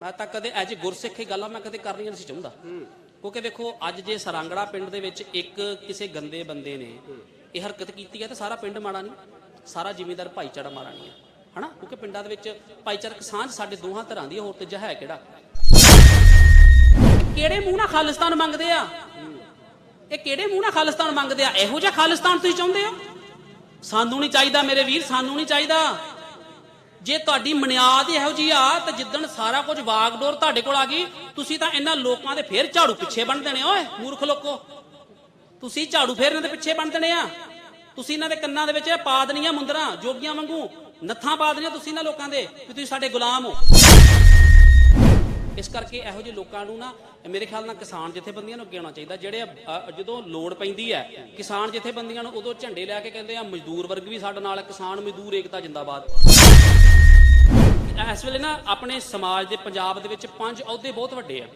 ਮੈਂ ਤਾਂ ਕਦੇ ਐਜ ਗੁਰਸਿੱਖ ਗੱਲਾਂ ਮੈਂ ਕਦੇ ਕਰਨੀਆਂ ਨਹੀਂ ਸੀ ਚਾਹੁੰਦਾ। ਕਿਉਂਕਿ ਦੇਖੋ, ਅੱਜ ਜੇ ਸਰਾਂਗੜਾ ਪਿੰਡ ਦੇ ਵਿੱਚ ਇੱਕ ਕਿਸੇ ਗੰਦੇ ਬੰਦੇ ਨੇ ਇਹ ਹਰਕਤ ਕੀਤੀ ਹੈ ਤਾਂ ਸਾਰਾ ਪਿੰਡ ਮਾੜਾ ਨਹੀਂ, ਸਾਰਾ ਜ਼ਿਮੀਂਦਾਰ ਭਾਈਚਾਰਾ ਮਾੜਾ ਨਹੀਂ ਹੈ, ਹਨਾ? ਕਿਉਂਕਿ ਪਿੰਡਾਂ ਦੇ ਵਿੱਚ ਭਾਈਚਾਰਕ ਸਾਂਝ ਸਾਡੇ ਦੋਹਾਂ ਤਰ੍ਹਾਂ ਦੀ ਹੋਰ ਤੀਜਾ ਹੈ ਕਿਹੜਾ? ਕਿਹੜੇ ਮੂੰਹ ਨਾਲ ਖਾਲਿਸਤਾਨ ਮੰਗਦੇ ਆ? ਇਹ ਕਿਹੜੇ ਮੂੰਹ ਨਾਲ ਖਾਲਿਸਤਾਨ ਮੰਗਦੇ ਆ? ਇਹੋ ਜਿਹਾ ਖਾਲਿਸਤਾਨ ਤੁਸੀਂ ਚਾਹੁੰਦੇ ਹੋ? ਸਾਨੂੰ ਨਹੀਂ ਚਾਹੀਦਾ ਮੇਰੇ ਵੀਰ, ਸਾਨੂੰ ਨਹੀਂ ਚਾਹੀਦਾ। ਜੇ ਤੁਹਾਡੀ ਮਨਿਆਦ ਇਹੋ ਜੀ ਆ, ਤਾਂ ਜਿੱਦਣ ਸਾਰਾ ਕੁਝ ਵਾਗਡੋਰ ਤੁਹਾਡੇ ਕੋਲ ਆ ਗਈ, ਤੁਸੀਂ ਤਾਂ ਇਹਨਾਂ ਲੋਕਾਂ ਦੇ ਫੇਰ ਝਾੜੂ ਪਿੱਛੇ ਬਣ ਦੇਣੇ ਓਏ, ਮੂਰਖ ਲੋਕੋ। ਤੁਸੀਂ ਝਾੜੂ ਫੇਰ ਇਹਨਾਂ ਦੇ ਪਿੱਛੇ ਬਣ ਦੇਣੇ ਆ। ਤੁਸੀਂ ਇਹਨਾਂ ਦੇ ਕੰਨਾਂ ਦੇ ਵਿੱਚ ਪਾ ਦੇਣੀਆਂ ਮੁੰਦਰਾਂ, ਜੋਗੀਆਂ ਵਾਂਗੂ, ਨੱਥਾਂ ਪਾ ਦੇਣੀਆਂ ਤੁਸੀਂ ਇਹਨਾਂ ਲੋਕਾਂ ਦੇ, ਵੀ ਤੁਸੀਂ ਸਾਡੇ ਗੁਲਾਮ ਹੋ। ਇਸ ਕਰਕੇ ਇਹੋ ਜਿਹੇ ਲੋਕਾਂ ਨੂੰ ਨਾ ਮੇਰੇ ਖਿਆਲ ਨਾਲ ਕਿਸਾਨ ਜਥੇਬੰਦੀਆਂ ਨੂੰ ਅੱਗੇ ਆਉਣਾ ਚਾਹੀਦਾ ਜਿਹੜੇ ਅ, ਜਦੋਂ ਲੋੜ ਪੈਂਦੀ ਹੈ ਕਿਸਾਨ ਜਥੇਬੰਦੀਆਂ ਨੂੰ ਉਦੋਂ ਝੰਡੇ ਲੈ ਕੇ ਕਹਿੰਦੇ ਆ ਮਜ਼ਦੂਰ ਵਰਗ ਵੀ ਸਾਡੇ ਨਾਲ ਹੈ ਕਿਸਾਨ ਮਜ਼ਦੂਰ ਏਕਤਾ ਜਿੰਦਾਬਾਦ। ਇਸ ਵੇਲੇ ਨਾ ਆਪਣੇ ਸਮਾਜ ਦੇ ਪੰਜਾਬ ਦੇ ਵਿੱਚ ਪੰਜ ਅਹੁਦੇ ਬਹੁਤ ਵੱਡੇ ਆ।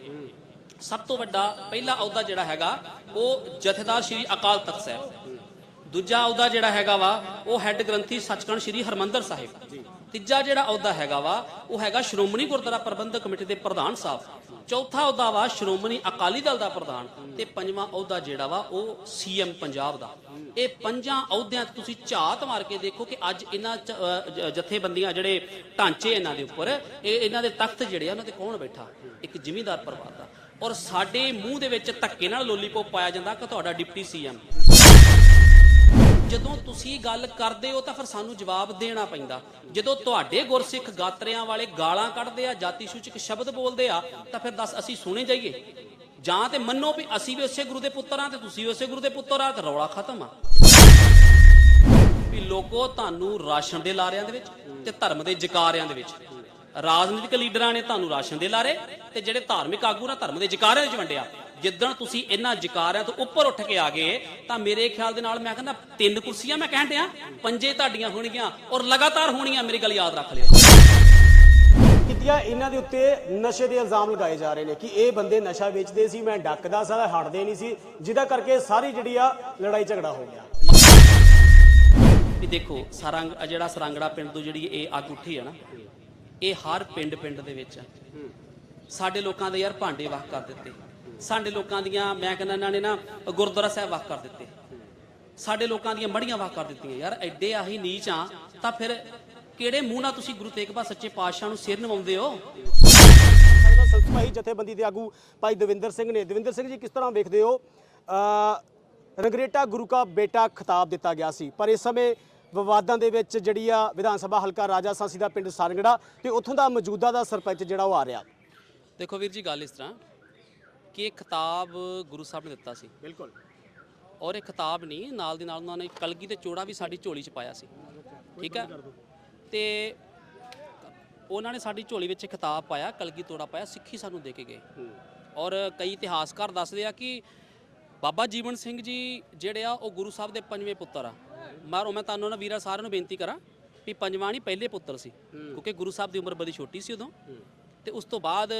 ਸਭ ਤੋਂ ਵੱਡਾ ਪਹਿਲਾ ਅਹੁਦਾ ਜਿਹੜਾ ਹੈਗਾ ਉਹ ਜਥੇਦਾਰ ਸ਼੍ਰੀ ਅਕਾਲ ਤਖਤ ਸਾਹਿਬ। ਦੂਜਾ ਅਹੁਦਾ ਜਿਹੜਾ ਹੈਗਾ ਵਾ ਉਹ ਹੈੱਡ ਗ੍ਰੰਥੀ ਸੱਚਖੰਡ ਸ਼੍ਰੀ ਹਰਮੰਦਰ ਸਾਹਿਬ। ਤੀਜਾ ਜਿਹੜਾ ਅਹੁਦਾ ਹੈਗਾ ਵਾ ਉਹ ਹੈਗਾ ਸ਼੍ਰੋਮਣੀ ਗੁਰਦੁਆਰਾ ਪ੍ਰਬੰਧਕ ਕਮੇਟੀ ਦੇ ਪ੍ਰਧਾਨ ਸਾਹਿਬ। ਚੌਥਾ ਅਹੁਦਾ ਵਾ ਸ਼੍ਰੋਮਣੀ ਅਕਾਲੀ ਦਲ ਦਾ ਪ੍ਰਧਾਨ ਤੇ ਪੰਜਵਾਂ ਅਹੁਦਾ ਜਿਹੜਾ ਵਾ ਉਹ ਸੀਐਮ ਪੰਜਾਬ ਦਾ। ਇਹ ਪੰਜਾਂ ਅਹੁਦਿਆਂ ਤੁਸੀਂ ਝਾਤ ਮਾਰ ਕੇ ਦੇਖੋ ਕਿ ਅੱਜ ਇਹਨਾਂ 'ਚ, ਜਥੇਬੰਦੀਆਂ ਜਿਹੜੇ ਢਾਂਚੇ ਇਹਨਾਂ ਦੇ ਉੱਪਰ ਇਹ ਇਹਨਾਂ ਦੇ ਤਖਤ ਜਿਹੜੇ ਆ ਉਹਨਾਂ ਤੇ ਕੌਣ ਬੈਠਾ? ਇੱਕ ਜ਼ਿਮੀਂਦਾਰ ਪਰਿਵਾਰ ਦਾ। ਔਰ ਸਾਡੇ ਮੂੰਹ ਦੇ ਵਿੱਚ ਧੱਕੇ ਨਾਲ ਲੋਲੀਪੋਪ ਪਾਇਆ ਜਾਂਦਾ ਕਿ ਤੁਹਾਡਾ ਡਿਪਟੀ ਸੀਐਮ। ਜਦੋਂ ਤੁਸੀਂ ਗੱਲ ਕਰਦੇ ਹੋ ਤਾਂ ਫਿਰ ਸਾਨੂੰ ਜਵਾਬ ਦੇਣਾ ਪੈਂਦਾ। ਜਦੋਂ ਤੁਹਾਡੇ ਗੁਰਸਿੱਖ ਗਾਤਰਿਆਂ ਵਾਲੇ ਗਾਲਾਂ ਕੱਢਦੇ ਆ, ਜਾਤੀ ਸੂਚਕ ਸ਼ਬਦ ਬੋਲਦੇ ਆ, ਤਾਂ ਫਿਰ ਦੱਸ ਅਸੀਂ ਸੁਣੇ ਜਾਈਏ। ਜਾਂ ਤੇ ਮੰਨੋ ਵੀ ਅਸੀਂ ਵੀ ਉਸੇ ਗੁਰੂ ਦੇ ਪੁੱਤਰ ਆ ਤੇ ਤੁਸੀਂ ਵੀ ਉਸੇ ਗੁਰੂ ਦੇ ਪੁੱਤਰ ਆ ਤੇ ਰੌਲਾ ਖਤਮ ਆ। ਵੀ ਲੋਕੋ ਤੁਹਾਨੂੰ ਰਾਸ਼ਨ ਦੇ ਲਾਰਿਆਂ ਦੇ ਵਿੱਚ ਤੇ ਧਰਮ ਦੇ ਜਕਾਰਿਆਂ ਦੇ ਵਿੱਚ। ਰਾਜਨੀਤਿਕ ਲੀਡਰਾਂ ਨੇ ਤੁਹਾਨੂੰ ਰਾਸ਼ਨ ਦੇ ਲਾਰੇ ਤੇ ਜਿਹੜੇ ਧਾਰਮਿਕ ਆਗੂ ਨੇ ਧਰਮ ਦੇ ਜਕਾਰਿਆਂ ਵਿੱਚ ਵੰਡਿਆ। ਜਿੱਦਣ ਤੁਸੀਂ ਇਹਨਾਂ ਜਕਾਰਿਆਂ ਤੋਂ ਉੱਪਰ ਉੱਠ ਕੇ ਆ ਗਏ ਤਾਂ ਮੇਰੇ ਖਿਆਲ ਦੇ ਨਾਲ ਮੈਂ ਕਹਿੰਦਾ ਤਿੰਨ ਕੁਰਸੀਆਂ ਮੈਂ ਕਹਿਣ ਡਿਆ ਪੰਜੇ ਤੁਹਾਡੀਆਂ ਹੋਣਗੀਆਂ ਔਰ ਲਗਾਤਾਰ ਹੋਣੀਆਂ ਮੇਰੀ ਗੱਲ ਯਾਦ ਰੱਖ ਲਿਓ। ਕਿਤਿਆ ਇਹਨਾਂ ਦੇ ਉੱਤੇ ਨਸ਼ੇ ਦੇ ਇਲਜ਼ਾਮ ਲਗਾਏ ਜਾ ਰਹੇ ਨੇ ਕਿ ਇਹ ਬੰਦੇ ਨਸ਼ਾ ਵੇਚਦੇ ਸੀ ਮੈਂ ਡੱਕਦਾ ਸਾਂ ਹਟਦੇ ਨਹੀਂ ਸੀ ਜਿਹਦਾ ਕਰਕੇ ਸਾਰੀ ਜਿਹੜੀ ਆ ਲੜਾਈ ਝਗੜਾ ਹੋ ਗਿਆ। ਵੀ ਦੇਖੋ ਸਰੰਗ ਜਿਹੜਾ ਸਰੰਗੜਾ ਪਿੰਡ ਤੋਂ ਜਿਹੜੀ ਇਹ ਅੱਗ ਉੱਠੀ ਹੈ ਨਾ ਇਹ ਹਰ ਪਿੰਡ ਪਿੰਡ ਦੇ ਵਿੱਚ ਆ। ਸਾਡੇ ਲੋਕਾਂ ਦੇ ਯਾਰ ਭਾਂਡੇ ਵਖ ਕਰ ਦਿੱਤੇ। ਸਾਡੇ ਲੋਕਾਂ ਦੀਆਂ ਮੈਂ ਕਹਿੰਦਾ ਇਹਨਾਂ ਨੇ ਨਾ ਗੁਰਦੁਆਰਾ ਸਾਹਿਬ ਵਖ ਕਰ ਦਿੱਤੇ। ਸਾਡੇ ਲੋਕਾਂ ਦੀਆਂ ਮੜੀਆਂ ਵਖ ਕਰ ਦਿੱਤੀਆਂ ਯਾਰ ਐਡੇ ਆਹੀ ਨੀਚ ਆ ਤਾਂ ਫਿਰ ਕਿਹੜੇ ਮੂੰਹ ਨਾਲ ਤੁਸੀਂ ਗੁਰੂ ਤੇਗ ਬਹਾਦਰ ਸੱਚੇ ਪਾਤਸ਼ਾਹ ਨੂੰ ਸਿਰ ਨਿਵਾਉਂਦੇ ਹੋ? ਸੰਸਥਾਈ ਜਥੇਬੰਦੀ ਦੇ ਆਗੂ ਭਾਈ ਦਵਿੰਦਰ ਸਿੰਘ ਨੇ। ਦਵਿੰਦਰ ਸਿੰਘ ਜੀ ਕਿਸ ਤਰ੍ਹਾਂ ਵੇਖਦੇ ਹੋ? ਰੰਗਰੇਟਾ ਗੁਰੂ ਕਾ ਬੇਟਾ ਖਿਤਾਬ ਦਿੱਤਾ ਗਿਆ ਸੀ ਪਰ ਇਸ ਸਮੇਂ ਵਿਵਾਦਾਂ ਦੇ ਵਿੱਚ ਜਿਹੜੀ ਆ ਵਿਧਾਨ ਸਭਾ ਹਲਕਾ ਰਾਜਾ ਸਾਂਸੀ ਦਾ ਪਿੰਡ ਸਾਰੰਗੜਾ ਤੇ ਉੱਥੋਂ ਦਾ ਮੌਜੂਦਾ ਦਾ ਸਰਪੰਚ ਜਿਹੜਾ ਉਹ ਆ ਰਿਹਾ। ਦੇਖੋ ਵੀਰ ਜੀ ਗੱਲ ਇਸ ਤਰ੍ਹਾਂ ਕਿ ਇਹ ਖਿਤਾਬ ਗੁਰੂ ਸਾਹਿਬ ਨੇ ਦਿੱਤਾ ਸੀ। ਬਿਲਕੁਲ। ਔਰ ਇਹ ਖਿਤਾਬ ਨਹੀਂ ਨਾਲ ਦੀ ਨਾਲ ਉਹਨਾਂ ਨੇ ਕਲਗੀ ਤੇ ਚੋੜਾ ਵੀ ਸਾਡੀ ਝੋਲੀ 'ਚ ਪਾਇਆ ਸੀ। ਠੀਕ ਹੈ? ਤੇ ਉਹਨਾਂ ਨੇ ਸਾਡੀ ਝੋਲੀ ਵਿੱਚ ਖਿਤਾਬ ਪਾਇਆ ਕਲਗੀ ਤੋੜਾ ਪਾਇਆ ਸਿੱਖੀ ਸਾਨੂੰ ਦੇ ਕੇ ਗਏ। ਔਰ ਕਈ ਇਤਿਹਾਸਕਾਰ ਦੱਸਦੇ ਆ ਕਿ ਬਾਬਾ ਜੀਵਨ ਸਿੰਘ ਜੀ ਜਿਹੜੇ ਆ ਉਹ ਗੁਰੂ ਸਾਹਿਬ ਦੇ ਪੰਜਵੇਂ ਪੁੱਤਰ ਆ। ਮਾਰੋ ਮੈਂ ਤੁਹਾਨੂੰ ਨਾ ਵੀਰਾ ਸਾਰਿਆਂ ਨੂੰ ਬੇਨਤੀ ਕਰਾਂ ਵੀ ਪੰਜਵਾਂ ਨਹੀਂ ਪਹਿਲੇ ਪੁੱਤਰ ਸੀ। ਕਿਉਂਕਿ ਗੁਰੂ ਸਾਹਿਬ ਦੀ ਉਮਰ ਬੜੀ ਛੋਟੀ ਸੀ ਉਦੋਂ। ਤੇ ਉਸ ਤੋਂ ਬਾਅਦ